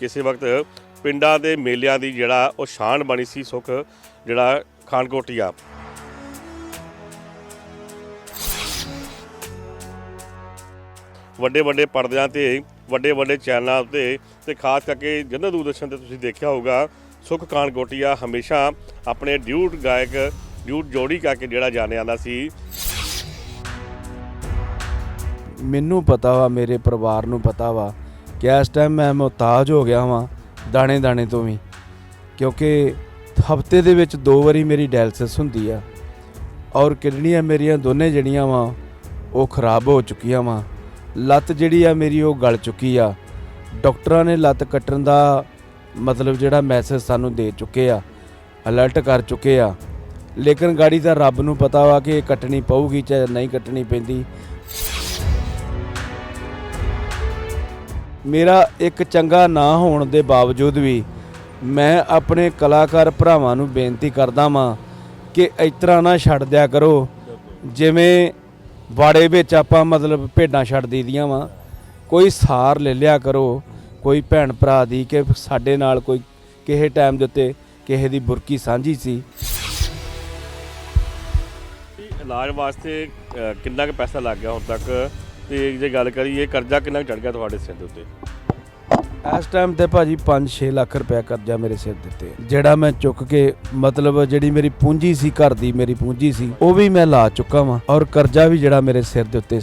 ਕਿਸੇ ਵਕਤ ਪਿੰਡਾਂ ਦੇ ਮੇਲਿਆਂ ਦੀ ਜਿਹੜਾ ਉਹ ਸ਼ਾਨ ਬਣੀ ਸੀ ਸੁਖ, ਜਿਹੜਾ ਖਾਨਕੋਟੀਆ। ਵੱਡੇ ਵੱਡੇ ਪਰਦਿਆਂ ਤੇ, ਵੱਡੇ ਵੱਡੇ ਚੈਨਲਾਂ ਉੱਤੇ ਤੇ ਖਾਸ ਕਰਕੇ ਜਨਰਲ ਦੂਰਦਰਸ਼ਨ ਤੇ ਤੁਸੀਂ ਦੇਖਿਆ ਹੋਊਗਾ, ਸੁਖ ਖਾਨਕੋਟੀਆ ਹਮੇਸ਼ਾ ਆਪਣੇ ਡਿਊਟ ਗਾਇਕ, ਡਿਊਟ ਜੋੜੀ ਕਰਕੇ ਜਿਹੜਾ ਜਾਣਿਆ ਜਾਂਦਾ ਸੀ। ਮੈਨੂੰ ਪਤਾ ਵਾ, ਮੇਰੇ ਪਰਿਵਾਰ ਨੂੰ ਪਤਾ ਵਾ ਕਿ ਇਸ ਟਾਈਮ ਮੈਂ ਮੁਹਤਾਜ ਹੋ ਗਿਆ ਵਾਂ, ਦਾਣੇ ਦਾਣੇ ਤੋਂ ਵੀ। ਕਿਉਂਕਿ ਹਫ਼ਤੇ ਦੇ ਵਿੱਚ ਦੋ ਵਾਰੀ ਮੇਰੀ ਡਾਇਲਸਿਸ ਹੁੰਦੀ ਆ ਔਰ ਕਿਡਨੀਆਂ ਮੇਰੀਆਂ ਦੋਨੇ ਜਿਹੜੀਆਂ ਵਾ, ਉਹ ਖਰਾਬ ਹੋ ਚੁੱਕੀਆਂ ਵਾ। ਲੱਤ ਜਿਹੜੀ ਆ ਮੇਰੀ, ਉਹ ਗਲ ਚੁੱਕੀ ਆ। ਡਾਕਟਰਾਂ ਨੇ ਲੱਤ ਕੱਟਣ ਦਾ ਮਤਲਬ ਜਿਹੜਾ ਮੈਸੇਜ ਸਾਨੂੰ ਦੇ ਚੁੱਕੇ ਆ ਅਲਰਟ ਕਰ ਚੁੱਕੇ ਆ। ਲੇਕਿਨ ਗਾੜੀ ਦਾ ਰੱਬ ਨੂੰ ਪਤਾ ਵਾ ਕਿ ਕੱਟਣੀ ਪਊਗੀ ਚਾਹੇ ਨਹੀਂ ਕੱਟਣੀ ਪੈਂਦੀ। ਮੇਰਾ ਇੱਕ ਚੰਗਾ ਨਾ ਹੋਣ ਦੇ ਬਾਵਜੂਦ ਵੀ ਮੈਂ ਆਪਣੇ ਕਲਾਕਾਰ ਭਰਾਵਾਂ ਨੂੰ ਬੇਨਤੀ ਕਰਦਾ ਵਾਂ ਕਿ ਇਸ ਤਰ੍ਹਾਂ ਨਾ ਛੱਡ ਦਿਆ ਕਰੋ। ਜਿਵੇਂ ਬਾੜੇ ਵਿੱਚ ਆਪਾਂ ਮਤਲਬ ਭੇਡਾਂ ਛੱਡ ਦੀਦੀਆਂ ਵਾਂ। ਕੋਈ ਸਾਰ ਲੈ ਲਿਆ ਕਰੋ, ਕੋਈ ਭੈਣ ਭਰਾ ਦੀ ਕਿ ਸਾਡੇ ਨਾਲ ਕੋਈ ਕਿਸੇ ਟਾਈਮ ਦੇ ਉੱਤੇ ਕਿਸੇ ਦੀ ਬੁਰਕੀ ਸਾਂਝੀ ਸੀ। ਇਲਾਜ ਵਾਸਤੇ ਕਿੰਨਾ ਕੁ ਪੈਸਾ ਲੱਗ ਗਿਆ ਹੁਣ ਤੱਕ? ਤੇ ਜੇ ਗੱਲ ਕਰੀਏ ਕਰਜ਼ਾ ਕਿੰਨਾ ਚੜ ਗਿਆ ਤੁਹਾਡੇ ਸਿਰ ਦੇ ਉੱਤੇ? ਇਸ ਟਾਈਮ ਤੇ ਭਾਜੀ 5-6 ਲੱਖ ਰੁਪਇਆ ਕਰਜ਼ਾ ਮੇਰੇ ਸਿਰ ਦਿੱਤੇ ਜਿਹੜਾ ਮੈਂ ਚੁੱਕ ਕੇ ਮਤਲਬ ਜਿਹੜੀ ਮੇਰੀ ਪੂੰਜੀ ਸੀ ਘਰ ਦੀ ਮੇਰੀ ਪੂੰਜੀ ਸੀ ਉਹ ਵੀ ਮੈਂ ਲਾ ਚੁੱਕਾ ਵਾਂ ਔਰ ਕਰਜ਼ਾ ਵੀ ਜਿਹੜਾ ਮੇਰੇ ਸਿਰ ਦੇ ਉੱਤੇ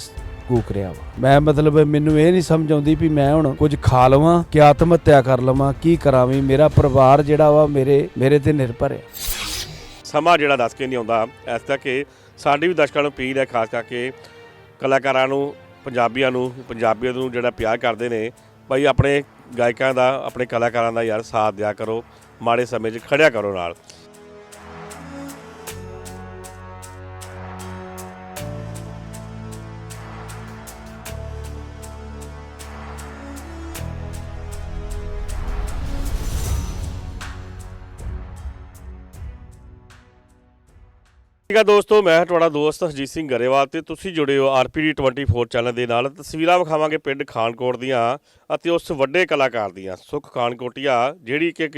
ਕੂਕ ਰਿਹਾ ਵਾ। ਮੈਂ ਮਤਲਬ ਮੈਨੂੰ ਇਹ ਨਹੀਂ ਸਮਝ ਆਉਂਦੀ ਵੀ ਮੈਂ ਹੁਣ ਕੁਝ ਖਾ ਲਵਾਂ ਕਿ ਆਤਮ ਹੱਤਿਆ ਕਰ ਲਵਾਂ ਕੀ ਕਰਾਂ ਵੀ ਮੇਰਾ ਪਰਿਵਾਰ ਜਿਹੜਾ ਵਾ ਮੇਰੇ ਮੇਰੇ ਤੇ ਨਿਰਭਰ ਹੈ। ਸਮਾਂ ਜਿਹੜਾ ਦੱਸ ਕੇ ਨਹੀਂ ਆਉਂਦਾ ਇਸ ਤੱਕ ਕਿ ਸਾਡੀ ਵੀ ਦਰਸ਼ਕਾਂ ਨੂੰ ਅਪੀਲ ਹੈ ਖਾਸ ਕਰਕੇ ਕਲਾਕਾਰਾਂ ਨੂੰ ਪੰਜਾਬੀਆਂ ਨੂੰ ਪੰਜਾਬੀਆਂ ਨੂੰ ਜਿਹੜਾ ਪਿਆਰ ਕਰਦੇ ਨੇ ਭਾਈ ਆਪਣੇ ਗਾਇਕਾਂ ਦਾ, ਆਪਣੇ ਕਲਾਕਾਰਾਂ ਦਾ ਯਾਰ ਸਾਥ ਦਿਆ ਕਰੋ, ਮਾੜੇ ਸਮੇਂ 'ਚ ਖੜਿਆ ਕਰੋ ਨਾਲ। ਠੀਕ ਆ ਦੋਸਤੋ, ਮੈਂ ਤੁਹਾਡਾ ਦੋਸਤ ਹਰਜੀਤ ਸਿੰਘ ਗਰੇਵਾਲ ਤੇ ਤੁਸੀਂ ਜੁੜੇ ਹੋ ਆਰਪੀਡੀ 24 ਚੈਨਲ ਦੇ ਨਾਲ। ਤਸਵੀਰਾਂ ਵਿਖਾਵਾਂਗੇ ਪਿੰਡ ਖਾਨਕੋਟ ਦੀਆਂ ਅਤੇ ਉਸ ਵੱਡੇ ਕਲਾਕਾਰ ਦੀਆਂ, ਸੁਖ ਖਾਨਕੋਟੀਆ, ਜਿਹੜੀ ਕਿ ਇੱਕ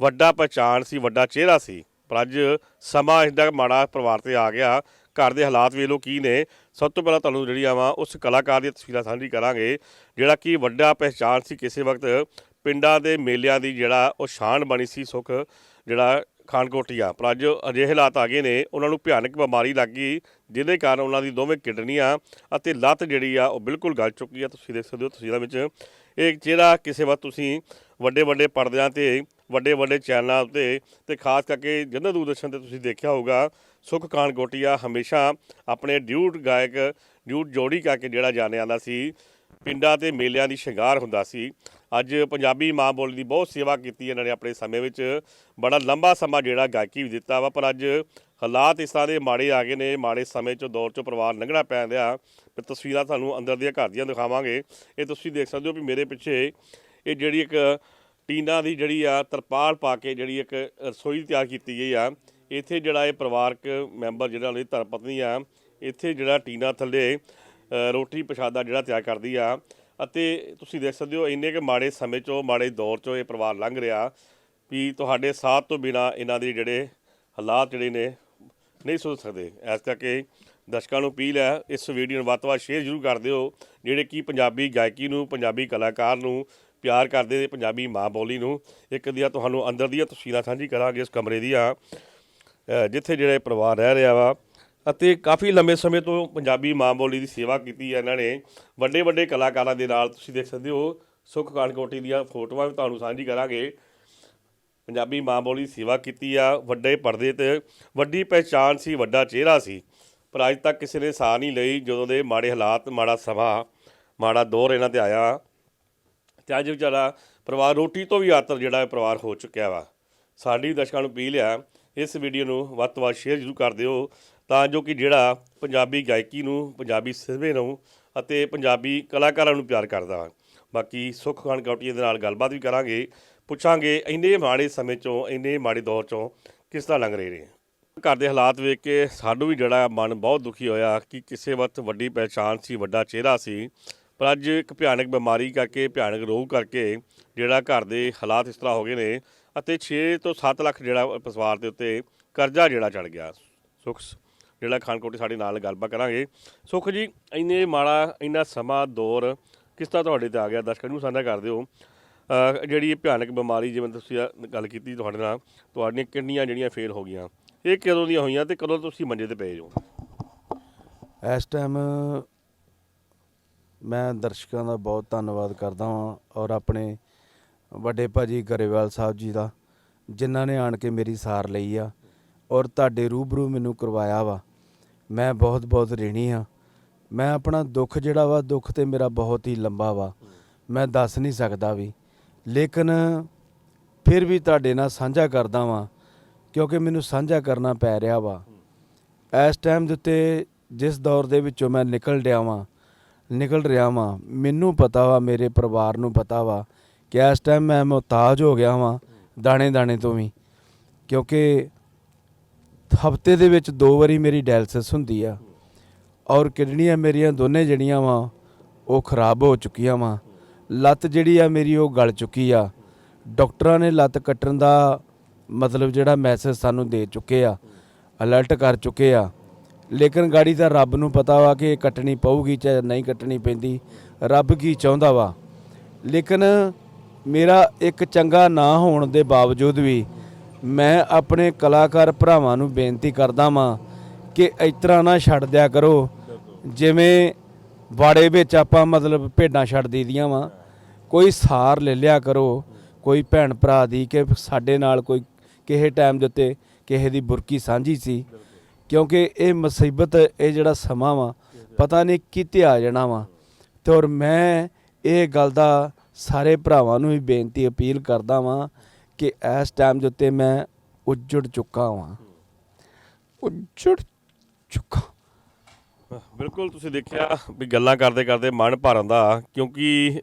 ਵੱਡਾ ਪਛਾਣ ਸੀ, ਵੱਡਾ ਚਿਹਰਾ ਸੀ। ਪਰ ਅੱਜ ਸਮਾਂ ਇਸਦਾ ਮਾੜਾ ਪਰਿਵਾਰ ਤੇ ਆ ਗਿਆ, ਘਰ ਦੇ ਹਾਲਾਤ ਵੇਖ ਲਓ ਕੀ ਨੇ। ਸਭ ਤੋਂ ਪਹਿਲਾਂ ਤੁਹਾਨੂੰ ਜਿਹੜੀ ਆਵਾਂ ਉਸ ਕਲਾਕਾਰ ਦੀਆਂ ਤਸਵੀਰਾਂ ਸਾਂਝੀ ਕਰਾਂਗੇ, ਜਿਹੜਾ ਕਿ ਵੱਡਾ ਪਛਾਣ ਸੀ। ਕਿਸੇ ਵਕਤ ਪਿੰਡਾਂ ਦੇ ਮੇਲਿਆਂ ਦੀ ਜਿਹੜਾ ਉਹ ਸ਼ਾਨ ਬਣੀ ਸੀ, ਸੁਖ, ਜਿਹੜਾ ਖਾਨਕੋਟੀਆ। ਪਰ ਅੱਜ ਅਜਿਹੇ ਹਾਲਾਤ ਆ ਗਏ ਨੇ, ਉਹਨਾਂ ਨੂੰ ਭਿਆਨਕ ਬਿਮਾਰੀ ਲੱਗ ਗਈ, ਜਿਹਦੇ ਕਾਰਨ ਉਹਨਾਂ ਦੀ ਦੋਵੇਂ ਕਿਡਨੀਆਂ ਅਤੇ ਲੱਤ ਜਿਹੜੀ ਆ, ਉਹ ਬਿਲਕੁਲ ਗਲ ਚੁੱਕੀ ਆ। ਤੁਸੀਂ ਦੇਖ ਸਕਦੇ ਹੋ ਤਸਵੀਰਾਂ ਵਿੱਚ। ਇਹ ਚਿਹਰਾ ਕਿਸੇ ਵਕਤ ਤੁਸੀਂ ਵੱਡੇ ਵੱਡੇ ਪਰਦਿਆਂ ਤੇ ਵੱਡੇ ਵੱਡੇ ਚੈਨਲਾਂ ਉੱਤੇ ਤੇ ਖਾਸ ਕਰਕੇ ਜਨਰਲ ਦੂਰਦਰਸ਼ਨ ਤੇ ਤੁਸੀਂ ਦੇਖਿਆ ਹੋਊਗਾ, ਸੁਖ ਖਾਨਕੋਟੀਆ ਹਮੇਸ਼ਾ ਆਪਣੇ ਡਿਊਟ ਗਾਇਕ, ਡਿਊਟ ਜੋੜੀ ਕਰਕੇ ਜਿਹੜਾ ਜਾਣਿਆ ਜਾਂਦਾ ਸੀ, ਪਿੰਡਾਂ ਤੇ ਮੇਲਿਆਂ ਦੀ ਸ਼ਿੰਗਾਰ ਹੁੰਦਾ ਸੀ। ਅੱਜ ਪੰਜਾਬੀ ਮਾਂ ਬੋਲੀ ਦੀ ਬਹੁਤ ਸੇਵਾ ਕੀਤੀ ਇਹਨਾਂ ਨੇ ਆਪਣੇ ਸਮੇਂ ਵਿੱਚ। ਬੜਾ ਲੰਬਾ ਸਮਾਂ ਜਿਹੜਾ ਗਾਇਕੀ ਵੀ ਦਿੱਤਾ ਵਾ, ਪਰ ਅੱਜ ਹਾਲਾਤ ਇਸ ਤਰ੍ਹਾਂ ਦੇ ਮਾੜੇ ਆ ਗਏ ਨੇ, ਮਾੜੇ ਸਮੇਂ ਚੋਂ ਦੌਰ ਚੋਂ ਪਰਿਵਾਰ ਲੰਘਣਾ ਪੈਂਦਿਆ ਤੇ ਤਸਵੀਰਾਂ ਤੁਹਾਨੂੰ ਅੰਦਰ ਦੀਆਂ ਘਰ ਦੀਆਂ ਦਿਖਾਵਾਂਗੇ। ਇਹ ਤੁਸੀਂ ਦੇਖ ਸਕਦੇ ਹੋ ਵੀ ਮੇਰੇ ਪਿੱਛੇ ਇਹ ਜਿਹੜੀ ਇੱਕ ਟੀਨਾ ਦੀ ਜਿਹੜੀ ਆ ਤਰਪਾਲ ਪਾ ਕੇ ਜਿਹੜੀ ਇੱਕ ਰਸੋਈ ਤਿਆਰ ਕੀਤੀ ਗਈ ਆ। ਇੱਥੇ ਜਿਹੜਾ ਇਹ ਪਰਿਵਾਰਕ ਮੈਂਬਰ ਜਿਹੜਾ ਉਹਦੀ ਧਰਮ ਪਤਨੀ ਆ, ਇੱਥੇ ਜਿਹੜਾ ਟੀਨਾ ਥੱਲੇ ਰੋਟੀ ਪ੍ਰਸ਼ਾਦਾ ਜਿਹੜਾ ਤਿਆਰ ਕਰਦੀ ਆ। ਅਤੇ ਤੁਸੀਂ ਦੇਖ ਸਕਦੇ ਹੋ, ਇੰਨੇ ਕਿ ਮਾੜੇ ਸਮੇਂ ਚੋਂ, ਮਾੜੇ ਦੌਰ ਚੋਂ ਇਹ ਪਰਿਵਾਰ ਲੰਘ ਰਿਹਾ ਵੀ ਤੁਹਾਡੇ ਸਾਥ ਤੋਂ ਬਿਨਾ ਇਹਨਾਂ ਦੇ ਜਿਹੜੇ ਹਾਲਾਤ ਜਿਹੜੇ ਨੇ, ਨਹੀਂ ਸੋਚ ਸਕਦੇ। ਇਸ ਕਰਕੇ ਦਰਸ਼ਕਾਂ ਨੂੰ ਅਪੀਲ ਹੈ, ਇਸ ਵੀਡੀਓ ਨੂੰ ਵੱਧ ਤੋਂ ਵੱਧ ਸ਼ੇਅਰ ਜ਼ਰੂਰ ਕਰ ਦਿਓ, ਜਿਹੜੇ ਕਿ ਪੰਜਾਬੀ ਗਾਇਕੀ ਨੂੰ, ਪੰਜਾਬੀ ਕਲਾਕਾਰ ਨੂੰ ਪਿਆਰ ਕਰਦੇ ਨੇ, ਪੰਜਾਬੀ ਮਾਂ ਬੋਲੀ ਨੂੰ। ਇੱਕ ਦੀਆਂ ਤੁਹਾਨੂੰ ਅੰਦਰ ਦੀਆਂ ਤਸਵੀਰਾਂ ਸਾਂਝੀ ਕਰਾਂਗੇ ਇਸ ਕਮਰੇ ਦੀਆਂ ਜਿੱਥੇ ਜਿਹੜਾ ਇਹ ਪਰਿਵਾਰ ਰਹਿ ਰਿਹਾ ਵਾ। ਅਤੇ ਕਾਫੀ ਲੰਬੇ ਸਮੇਂ ਤੋਂ ਪੰਜਾਬੀ ਮਾਂ ਬੋਲੀ ਦੀ ਸੇਵਾ ਕੀਤੀ ਹੈ ਇਹਨਾਂ ਨੇ। ਵੱਡੇ ਵੱਡੇ ਕਲਾਕਾਰਾਂ ਦੇ ਨਾਲ ਤੁਸੀਂ ਦੇਖ ਸਕਦੇ ਹੋ, ਸੁਖ ਕਾਨਕੋਟੀ ਦੀਆਂ ਫੋਟੋਆਂ ਵੀ ਤੁਹਾਨੂੰ ਸਾਂਝੀ ਕਰਾਂਗੇ। ਪੰਜਾਬੀ ਮਾਂ ਬੋਲੀ ਦੀ ਸੇਵਾ ਕੀਤੀ ਆ, ਵੱਡੇ ਪਰਦੇ ਤੇ ਵੱਡੀ ਪਹਿਚਾਨ ਸੀ, ਵੱਡਾ ਚਿਹਰਾ ਸੀ। ਪਰ ਅੱਜ ਤੱਕ ਕਿਸੇ ਨੇ ਸਾਹ ਨਹੀਂ ਲਈ ਜਦੋਂ ਦੇ ਮਾੜੇ ਹਾਲਾਤ, ਮਾੜਾ ਸਮਾਂ, ਮਾੜਾ ਦੌਰ ਇਹਨਾਂ ਤੇ ਆਇਆ। ਤੇ ਅੱਜ ਵਿਚਾਰਾ ਪਰਿਵਾਰ ਰੋਟੀ ਤੋਂ ਵੀ ਆਤਰ ਜਿਹੜਾ ਪਰਿਵਾਰ ਹੋ ਚੁੱਕਿਆ ਵਾ। ਸਾਡੀ ਦਰਸ਼ਕਾਂ ਨੂੰ ਅਪੀਲ ਆ, ਇਸ ਵੀਡੀਓ ਨੂੰ ਵੱਧ ਤੋਂ ਵੱਧ ਸ਼ੇਅਰ ਜ਼ਰੂਰ ਕਰ ਦਿਓ। ਤਾਂ ਜੋ ਕਿ ਜਿਹੜਾ ਪੰਜਾਬੀ ਗਾਇਕੀ ਨੂੰ, ਪੰਜਾਬੀ ਸਿਰਵੇ ਨੂੰ ਅਤੇ ਪੰਜਾਬੀ ਕਲਾਕਾਰਾਂ ਨੂੰ ਪਿਆਰ ਕਰਦਾ ਵਾ ਬਾਕੀ ਸੁੱਖ ਖਾਨ ਕੌਟੀਏ ਦੇ ਨਾਲ ਗੱਲਬਾਤ ਵੀ ਕਰਾਂਗੇ। ਪੁੱਛਾਂਗੇ ਇੰਨੇ ਮਾੜੇ ਸਮੇਂ ਚੋਂ, ਇੰਨੇ ਮਾੜੇ ਦੌਰ ਚੋਂ ਕਿਸ ਤਰ੍ਹਾਂ ਲੰਘ ਰਹੇ ਨੇ? ਘਰ ਦੇ ਹਾਲਾਤ ਵੇਖ ਕੇ ਸਾਨੂੰ ਵੀ ਜਿਹੜਾ ਮਨ ਬਹੁਤ ਦੁਖੀ ਹੋਇਆ ਕਿ ਕਿਸੇ ਵਕਤ ਵੱਡੀ ਪਹਿਚਾਨ ਸੀ, ਵੱਡਾ ਚਿਹਰਾ ਸੀ। ਪਰ ਅੱਜ ਇੱਕ ਭਿਆਨਕ ਬਿਮਾਰੀ ਕਰਕੇ, ਭਿਆਨਕ ਰੋਗ ਕਰਕੇ ਜਿਹੜਾ ਘਰ ਦੇ ਹਾਲਾਤ ਇਸ ਤਰ੍ਹਾਂ ਹੋ ਗਏ ਨੇ ਅਤੇ 6 ਤੋਂ 7 ਲੱਖ ਜਿਹੜਾ ਪਰਿਵਾਰ ਦੇ ਉੱਤੇ ਕਰਜ਼ਾ ਜਿਹੜਾ ਚੜ ਗਿਆ। ਸੁਖ ਜਿਹੜਾ ਖਾਨਕੋਟੀ ਸਾਡੇ ਨਾਲ ਗੱਲਬਾਤ ਕਰਾਂਗੇ। ਸੁਖ ਜੀ, ਇੰਨੇ ਮਾੜਾ, ਇੰਨਾ ਸਮਾਂ ਦੌਰ ਕਿਸ ਤਰ੍ਹਾਂ ਤੁਹਾਡੇ ਤੇ ਆ ਗਿਆ? ਦਰਸ਼ਕਾਂ ਨੂੰ ਸਾਂਝਾ ਕਰ ਦਿਓ। ਜਿਹੜੀ ਇਹ ਭਿਆਨਕ ਬਿਮਾਰੀ ਜਿਵੇਂ ਤੁਸੀਂ ਗੱਲ ਕੀਤੀ ਤੁਹਾਡੇ ਨਾਲ, ਤੁਹਾਡੀਆਂ ਕਿਡਨੀਆਂ ਜਿਹੜੀਆਂ ਫੇਲ ਹੋ ਗਈਆਂ? ਇਹ ਕਦੋਂ ਦੀਆਂ ਹੋਈਆਂ ਤੇ ਕਦੋਂ ਤੁਸੀਂ ਮੰਜੇ ਤੇ ਪਏ ਜੋ ਇਸ ਟਾਈਮ ਮੈਂ ਦਰਸ਼ਕਾਂ ਦਾ ਬਹੁਤ ਧੰਨਵਾਦ ਕਰਦਾ ਹਾਂ ਔਰ ਆਪਣੇ ਵੱਡੇ ਭਾਜੀ ਗਰੇਵਾਲ ਸਾਹਿਬ ਜੀ ਦਾ, ਜਿਨ੍ਹਾਂ ਨੇ ਆਣ ਕੇ ਮੇਰੀ ਸਾਰ ਲਈ ਆ ਔਰ ਤੁਹਾਡੇ ਰੂਬਰੂ ਮੈਨੂੰ ਕਰਵਾਇਆ ਵਾ। ਮੈਂ ਬਹੁਤ ਬਹੁਤ ঋਣੀ ਹਾਂ। ਮੈਂ ਆਪਣਾ ਦੁੱਖ ਜਿਹੜਾ ਵਾ, ਦੁੱਖ ਤੇ ਮੇਰਾ ਬਹੁਤ ਹੀ ਲੰਬਾ ਵਾ। ਮੈਂ ਦੱਸ ਨਹੀਂ ਸਕਦਾ ਵੀ। ਲੇਕਿਨ ਫਿਰ ਵੀ ਤੁਹਾਡੇ ਨਾਲ ਸਾਂਝਾ ਕਰਦਾ ਵਾਂ, ਕਿਉਂਕਿ ਮੈਨੂੰ ਸਾਂਝਾ ਕਰਨਾ ਪੈ ਰਿਹਾ ਵਾ। ਇਸ ਟਾਈਮ ਦੇ ਉੱਤੇ ਜਿਸ ਦੌਰ ਦੇ ਵਿੱਚੋਂ ਮੈਂ ਨਿਕਲ ਰਿਹਾ ਵਾਂ, ਨਿਕਲ ਰਿਹਾ ਵਾਂ, ਮੈਨੂੰ ਪਤਾ ਵਾ, ਮੇਰੇ ਪਰਿਵਾਰ ਨੂੰ ਪਤਾ ਵਾ ਕਿ ਇਸ ਟਾਈਮ ਮੈਂ ਮੁਹਤਾਜ ਹੋ ਗਿਆ ਵਾਂ ਦਾਣੇ ਦਾਣੇ ਤੋਂ ਵੀ। ਕਿਉਂਕਿ ਹਫ਼ਤੇ ਦੇ ਵਿੱਚ ਦੋ ਵਾਰੀ ਮੇਰੀ ਡਾਇਲਸਿਸ ਹੁੰਦੀ ਆ ਔਰ ਕਿਡਨੀਆਂ ਮੇਰੀਆਂ ਦੋਨੇ ਜਿਹੜੀਆਂ ਵਾ, ਉਹ ਖਰਾਬ ਹੋ ਚੁੱਕੀਆਂ ਵਾ। ਲੱਤ ਜਿਹੜੀ ਆ ਮੇਰੀ, ਉਹ ਗਲ ਚੁੱਕੀ ਆ। ਡਾਕਟਰਾਂ ਨੇ ਲੱਤ ਕੱਟਣ ਦਾ ਮਤਲਬ ਜਿਹੜਾ ਮੈਸੇਜ ਸਾਨੂੰ ਦੇ ਚੁੱਕੇ ਆ, ਅਲਰਟ ਕਰ ਚੁੱਕੇ ਆ। ਲੇਕਿਨ ਗਾੜੀ ਤਾਂ ਰੱਬ ਨੂੰ ਪਤਾ ਵਾ ਕਿ ਇਹ ਕੱਟਣੀ ਪਊਗੀ ਚਾਹੇ ਨਹੀਂ ਕੱਟਣੀ ਪੈਂਦੀ, ਰੱਬ ਕੀ ਚਾਹੁੰਦਾ ਵਾ। ਲੇਕਿਨ ਮੇਰਾ ਇੱਕ ਚੰਗਾ ਨਾ ਹੋਣ ਦੇ ਬਾਵਜੂਦ ਵੀ ਮੈਂ ਆਪਣੇ ਕਲਾਕਾਰ ਭਰਾਵਾਂ ਨੂੰ ਬੇਨਤੀ ਕਰਦਾ ਵਾਂ ਕਿ ਇਸ ਤਰ੍ਹਾਂ ਨਾ ਛੱਡ ਦਿਆ ਕਰੋ। ਜਿਵੇਂ ਬਾੜੇ ਵਿੱਚ ਆਪਾਂ ਮਤਲਬ ਭੇਡਾਂ ਛੱਡ ਦਈਦੀਆਂ ਵਾਂ। ਕੋਈ ਸਾਰ ਲੈ ਲਿਆ ਕਰੋ ਕੋਈ ਭੈਣ ਭਰਾ ਦੀ ਕਿ ਸਾਡੇ ਨਾਲ ਕੋਈ ਕਿਸੇ ਟਾਈਮ ਦੇ ਉੱਤੇ ਕਿਸੇ ਦੀ ਬੁਰਕੀ ਸਾਂਝੀ ਸੀ। ਕਿਉਂਕਿ ਇਹ ਮੁਸੀਬਤ ਇਹ ਜਿਹੜਾ ਸਮਾਂ ਵਾ ਪਤਾ ਨਹੀਂ ਕਿਤੇ ਆ ਜਾਣਾ ਵਾ। ਤੇ ਔਰ ਮੈਂ ਇਹ ਗੱਲ ਦਾ ਸਾਰੇ ਭਰਾਵਾਂ ਨੂੰ ਵੀ ਬੇਨਤੀ ਅਪੀਲ ਕਰਦਾ ਵਾਂ ਕਿ ਇਸ ਟਾਈਮ ਦੇ ਉੱਤੇ ਮੈਂ ਉੱਜੜ ਚੁੱਕਾ ਹਾਂ ਉੱਜੜ ਚੁੱਕਾ। ਬਿਲਕੁਲ, ਤੁਸੀਂ ਦੇਖਿਆ ਵੀ ਗੱਲਾਂ ਕਰਦੇ ਕਰਦੇ ਮਨ ਭਰਨ ਦਾ ਕਿਉਂਕਿ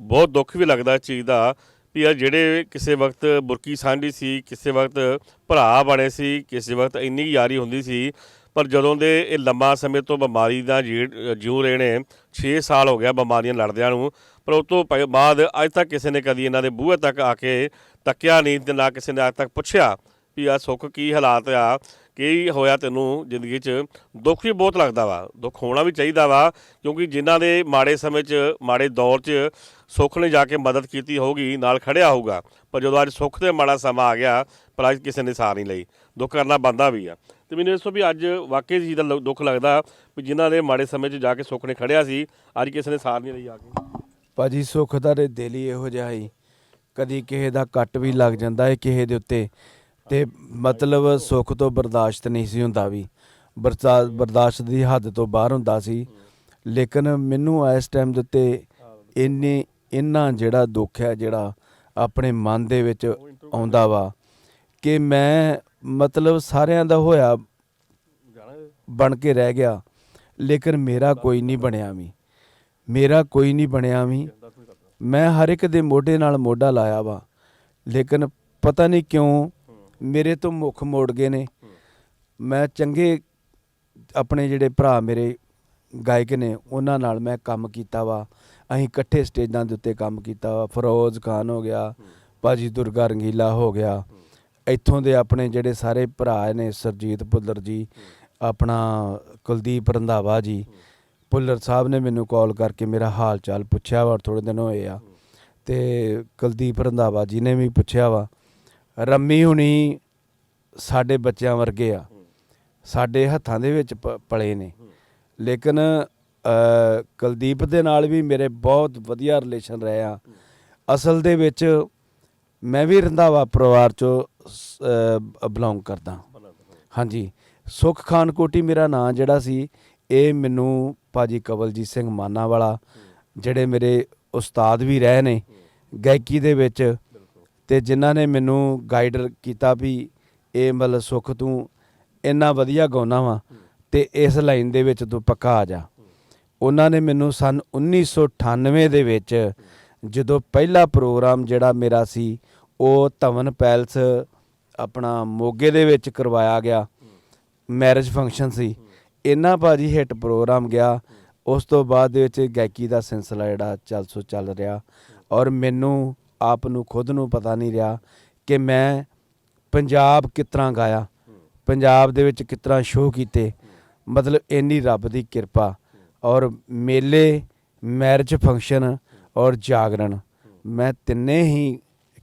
ਬਹੁਤ ਦੁੱਖ ਵੀ ਲੱਗਦਾ ਇਸ ਚੀਜ਼ ਦਾ ਵੀ ਆ ਜਿਹੜੇ ਕਿਸੇ ਵਕਤ ਬੁਰਕੀ ਸਾਂਝੀ ਸੀ, ਕਿਸੇ ਵਕਤ ਭਰਾ ਬਣੇ ਸੀ, ਕਿਸੇ ਵਕਤ ਇੰਨੀ ਯਾਰੀ ਹੁੰਦੀ ਸੀ ਪਰ ਜਦੋਂ ਦੇ ਇਹ ਲੰਮਾ ਸਮੇਂ ਤੋਂ ਬਿਮਾਰੀ ਦਾ ਜੀ- ਜਿਉ ਰਹੇ ਨੇ 6 ਸਾਲ ਹੋ ਗਿਆ ਬਿਮਾਰੀਆਂ ਲੜਦਿਆਂ ਨੂੰ, ਪਰ ਉਸ ਤੋਂ ਪ- ਬਾਅਦ ਅੱਜ ਤੱਕ ਕਿਸੇ ਨੇ ਕਦੀ ਇਹਨਾਂ ਦੇ ਬੂਹੇ ਤੱਕ ਆ ਕੇ ਤੱਕਿਆ ਨਹੀਂ ਤੇ ਨਾ ਕਿਸੇ ਨੇ ਅੱਜ ਤੱਕ ਪੁੱਛਿਆ ਵੀ ਆ ਸੁੱਖ ਕੀ ਹਾਲਾਤ ਆ, ਕੀ ਹੋਇਆ ਤੈਨੂੰ ਜ਼ਿੰਦਗੀ 'ਚ? ਦੁੱਖ ਵੀ ਬਹੁਤ ਲੱਗਦਾ ਵਾ, ਦੁੱਖ ਹੋਣਾ ਵੀ ਚਾਹੀਦਾ ਵਾ, ਕਿਉਂਕਿ ਜਿਨ੍ਹਾਂ ਦੇ ਮਾੜੇ ਸਮੇਂ 'ਚ, ਮਾੜੇ ਦੌਰ 'ਚ ਸੁੱਖ ਨੇ ਜਾ ਕੇ ਮਦਦ ਕੀਤੀ ਹੋਊਗੀ, ਨਾਲ ਖੜਿਆ ਹੋਊਗਾ, ਪਰ ਜਦੋਂ ਅੱਜ ਸੁੱਖ ਤੇ ਮਾੜਾ ਸਮਾਂ ਆ ਗਿਆ, ਪਰ ਅੱਜ ਕਿਸੇ ਨੇ ਸਾਰ ਨਹੀਂ ਲਈ, ਦੁੱਖ ਕਰਨਾ ਬੰਦਾ ਵੀ ਆ। ਤੇ ਮੈਨੂੰ ਇਸ ਤੋਂ ਵੀ ਅੱਜ ਵਾਕਈ ਜੀ ਦਾ ਲ- ਦੁੱਖ ਲੱਗਦਾ ਵੀ ਜਿਨ੍ਹਾਂ ਦੇ ਮਾੜੇ ਸਮੇਂ 'ਚ ਜਾ ਕੇ ਸੁੱਖ ਨੇ ਖੜਿਆ ਸੀ, ਅੱਜ ਕਿਸੇ ਨੇ ਸਾਰ ਨਹੀਂ ਲਈ ਆ ਕੇ। ਭਾਜੀ, ਸੁੱਖ ਦਾ ਤੇ ਦਿਲ ਹੀ ਇਹੋ ਜਿਹਾ ਹੀ ਕਦੀ ਕਿਸੇ ਦਾ ਕੱਟ ਵੀ ਲੱਗ ਜਾਂਦਾ ਹੈ ਕਿਸੇ ਦੇ ਉੱਤੇ। ਤੇ ਮਤਲਬ ਸੁੱਖ ਤੋਂ ਬਰਦਾਸ਼ਤ ਨਹੀਂ ਸੀ ਹੁੰਦਾ ਵੀ। ਬਰਦਾਸ਼ਤ ਬਰਦਾਸ਼ਤ ਦੀ ਹੱਦ ਤੋਂ ਬਾਹਰ ਹੁੰਦਾ ਸੀ। ਲੇਕਿਨ ਮੈਨੂੰ ਇਸ ਟਾਈਮ ਦੇ ਉੱਤੇ ਇੰਨੇ, ਇੰਨਾ ਜਿਹੜਾ ਦੁੱਖ ਹੈ, ਜਿਹੜਾ ਆਪਣੇ ਮਨ ਦੇ ਵਿੱਚ ਆਉਂਦਾ ਵਾ ਕਿ ਮੈਂ ਮਤਲਬ ਸਾਰਿਆਂ ਦਾ ਹੋਇਆ ਬਣ ਕੇ ਰਹਿ ਗਿਆ। ਲੇਕਿਨ ਮੇਰਾ ਕੋਈ ਨਹੀਂ ਬਣਿਆ ਵੀ। ਮੇਰਾ ਕੋਈ ਨਹੀਂ ਬਣਿਆ ਵੀ। ਮੈਂ ਹਰ ਇੱਕ ਦੇ ਮੋਢੇ ਨਾਲ ਮੋਢਾ ਲਾਇਆ ਵਾ। ਲੇਕਿਨ ਪਤਾ ਨਹੀਂ ਕਿਉਂ ਮੇਰੇ ਤੋਂ ਮੁੱਖ ਮੋੜ ਗਏ ਨੇ। ਮੈਂ ਚੰਗੇ ਆਪਣੇ ਜਿਹੜੇ ਭਰਾ ਮੇਰੇ ਗਾਇਕ ਨੇ ਉਹਨਾਂ ਨਾਲ ਮੈਂ ਕੰਮ ਕੀਤਾ ਵਾ। ਅਸੀਂ ਇਕੱਠੇ ਸਟੇਜਾਂ ਦੇ ਉੱਤੇ ਕੰਮ ਕੀਤਾ ਵਾ। ਫਰੋਜ਼ ਖਾਨ ਹੋ ਗਿਆ ਭਾਜੀ ਦੁਰਗਾ ਰੰਗੀਲਾ ਹੋ ਗਿਆ। ਇੱਥੋਂ ਦੇ ਆਪਣੇ ਜਿਹੜੇ ਸਾਰੇ ਭਰਾ ਨੇ ਸਰਜੀਤ ਭੁੱਲਰ ਜੀ ਆਪਣਾ ਕੁਲਦੀਪ ਰੰਧਾਵਾ ਜੀ ਭੁੱਲਰ ਸਾਹਿਬ ਨੇ ਮੈਨੂੰ ਕਾਲ ਕਰਕੇ ਮੇਰਾ ਹਾਲ ਚਾਲ ਪੁੱਛਿਆ ਵਾ ਥੋੜੇ ਦਿਨ ਹੋਏ ਆ। ਤੇ ਕੁਲਦੀਪ ਰੰਧਾਵਾ ਜੀ ਨੇ ਵੀ ਪੁੱਛਿਆ ਵਾ ਰੰਮੀ ਹੁਣੀ ਸਾਡੇ ਬੱਚਿਆਂ ਵਰਗੇ ਆ। ਸਾਡੇ ਹੱਥਾਂ ਦੇ ਵਿੱਚ ਪਲੇ ਨੇ। ਲੇਕਿਨ ਕੁਲਦੀਪ ਦੇ ਨਾਲ ਵੀ ਮੇਰੇ ਬਹੁਤ ਵਧੀਆ ਰਿਲੇਸ਼ਨ ਰਹੇ ਆ। ਅਸਲ ਦੇ ਵਿੱਚ ਮੈਂ ਵੀ ਰੰਧਾਵਾ ਪਰਿਵਾਰ ਚੋਂ ਬਿਲੋਂਗ ਕਰਦਾ। ਹਾਂਜੀ। ਸੁਖ ਖਾਨ ਕੋਟੀ ਮੇਰਾ ਨਾਂ ਜਿਹੜਾ ਸੀ, ਇਹ ਮੈਨੂੰ ਭਾਜੀ ਕਵਲਜੀਤ ਸਿੰਘ ਮਾਨਾ ਵਾਲਾ, ਜਿਹੜੇ ਮੇਰੇ ਉਸਤਾਦ ਵੀ ਰਹੇ ਨੇ, ਗਾਇਕੀ ਦੇ ਵਿੱਚ, ਤੇ ਜਿਨ੍ਹਾਂ ਨੇ ਮੈਨੂੰ ਗਾਈਡ ਕੀਤਾ ਵੀ ਇਹ ਮਤਲਬ ਸੁਖ ਤੂੰ ਇੰਨਾ ਵਧੀਆ ਗਾਉਣਾ ਵਾ, ਤੇ ਇਸ ਲਾਈਨ ਦੇ ਵਿੱਚ ਤੂੰ ਪੱਕਾ ਆ ਜਾ। ਉਹਨਾਂ ਨੇ ਮੈਨੂੰ ਸਨ 1998 ਦੇ ਵਿੱਚ ਜਦੋਂ ਪਹਿਲਾ ਪ੍ਰੋਗਰਾਮ ਜਿਹੜਾ ਮੇਰਾ ਸੀ, ਉਹ ਧਵਨ ਪੈਲਸ ਆਪਣਾ ਮੋਗੇ ਦੇ ਵਿੱਚ ਕਰਵਾਇਆ ਗਿਆ। ਮੈਰਿਜ ਫੰਕਸ਼ਨ ਸੀ। ਇੰਨਾ ਭਾਜੀ ਹਿੱਟ ਪ੍ਰੋਗਰਾਮ ਗਿਆ। ਉਸ ਤੋਂ ਬਾਅਦ ਦੇ ਵਿੱਚ ਗਾਇਕੀ ਦਾ ਸਿਲਸਿਲਾ ਜਿਹੜਾ ਚੱਲ ਸੋ ਚੱਲ ਰਿਹਾ। ਔਰ ਮੈਨੂੰ, ਆਪ ਨੂੰ, ਖੁਦ ਨੂੰ ਪਤਾ ਨਹੀਂ ਰਿਹਾ ਕਿ ਮੈਂ ਪੰਜਾਬ ਕਿਸ ਤਰ੍ਹਾਂ ਗਾਇਆ। ਪੰਜਾਬ ਦੇ ਵਿੱਚ ਕਿਸ ਤਰ੍ਹਾਂ ਸ਼ੋਅ ਕੀਤੇ। ਮਤਲਬ ਇੰਨੀ ਰੱਬ ਦੀ ਕਿਰਪਾ। ਔਰ ਮੇਲੇ ਮੈਰਿਜ ਫੰਕਸ਼ਨ ਔਰ ਜਾਗਰਣ। ਮੈਂ ਤਿੰਨੇ ਹੀ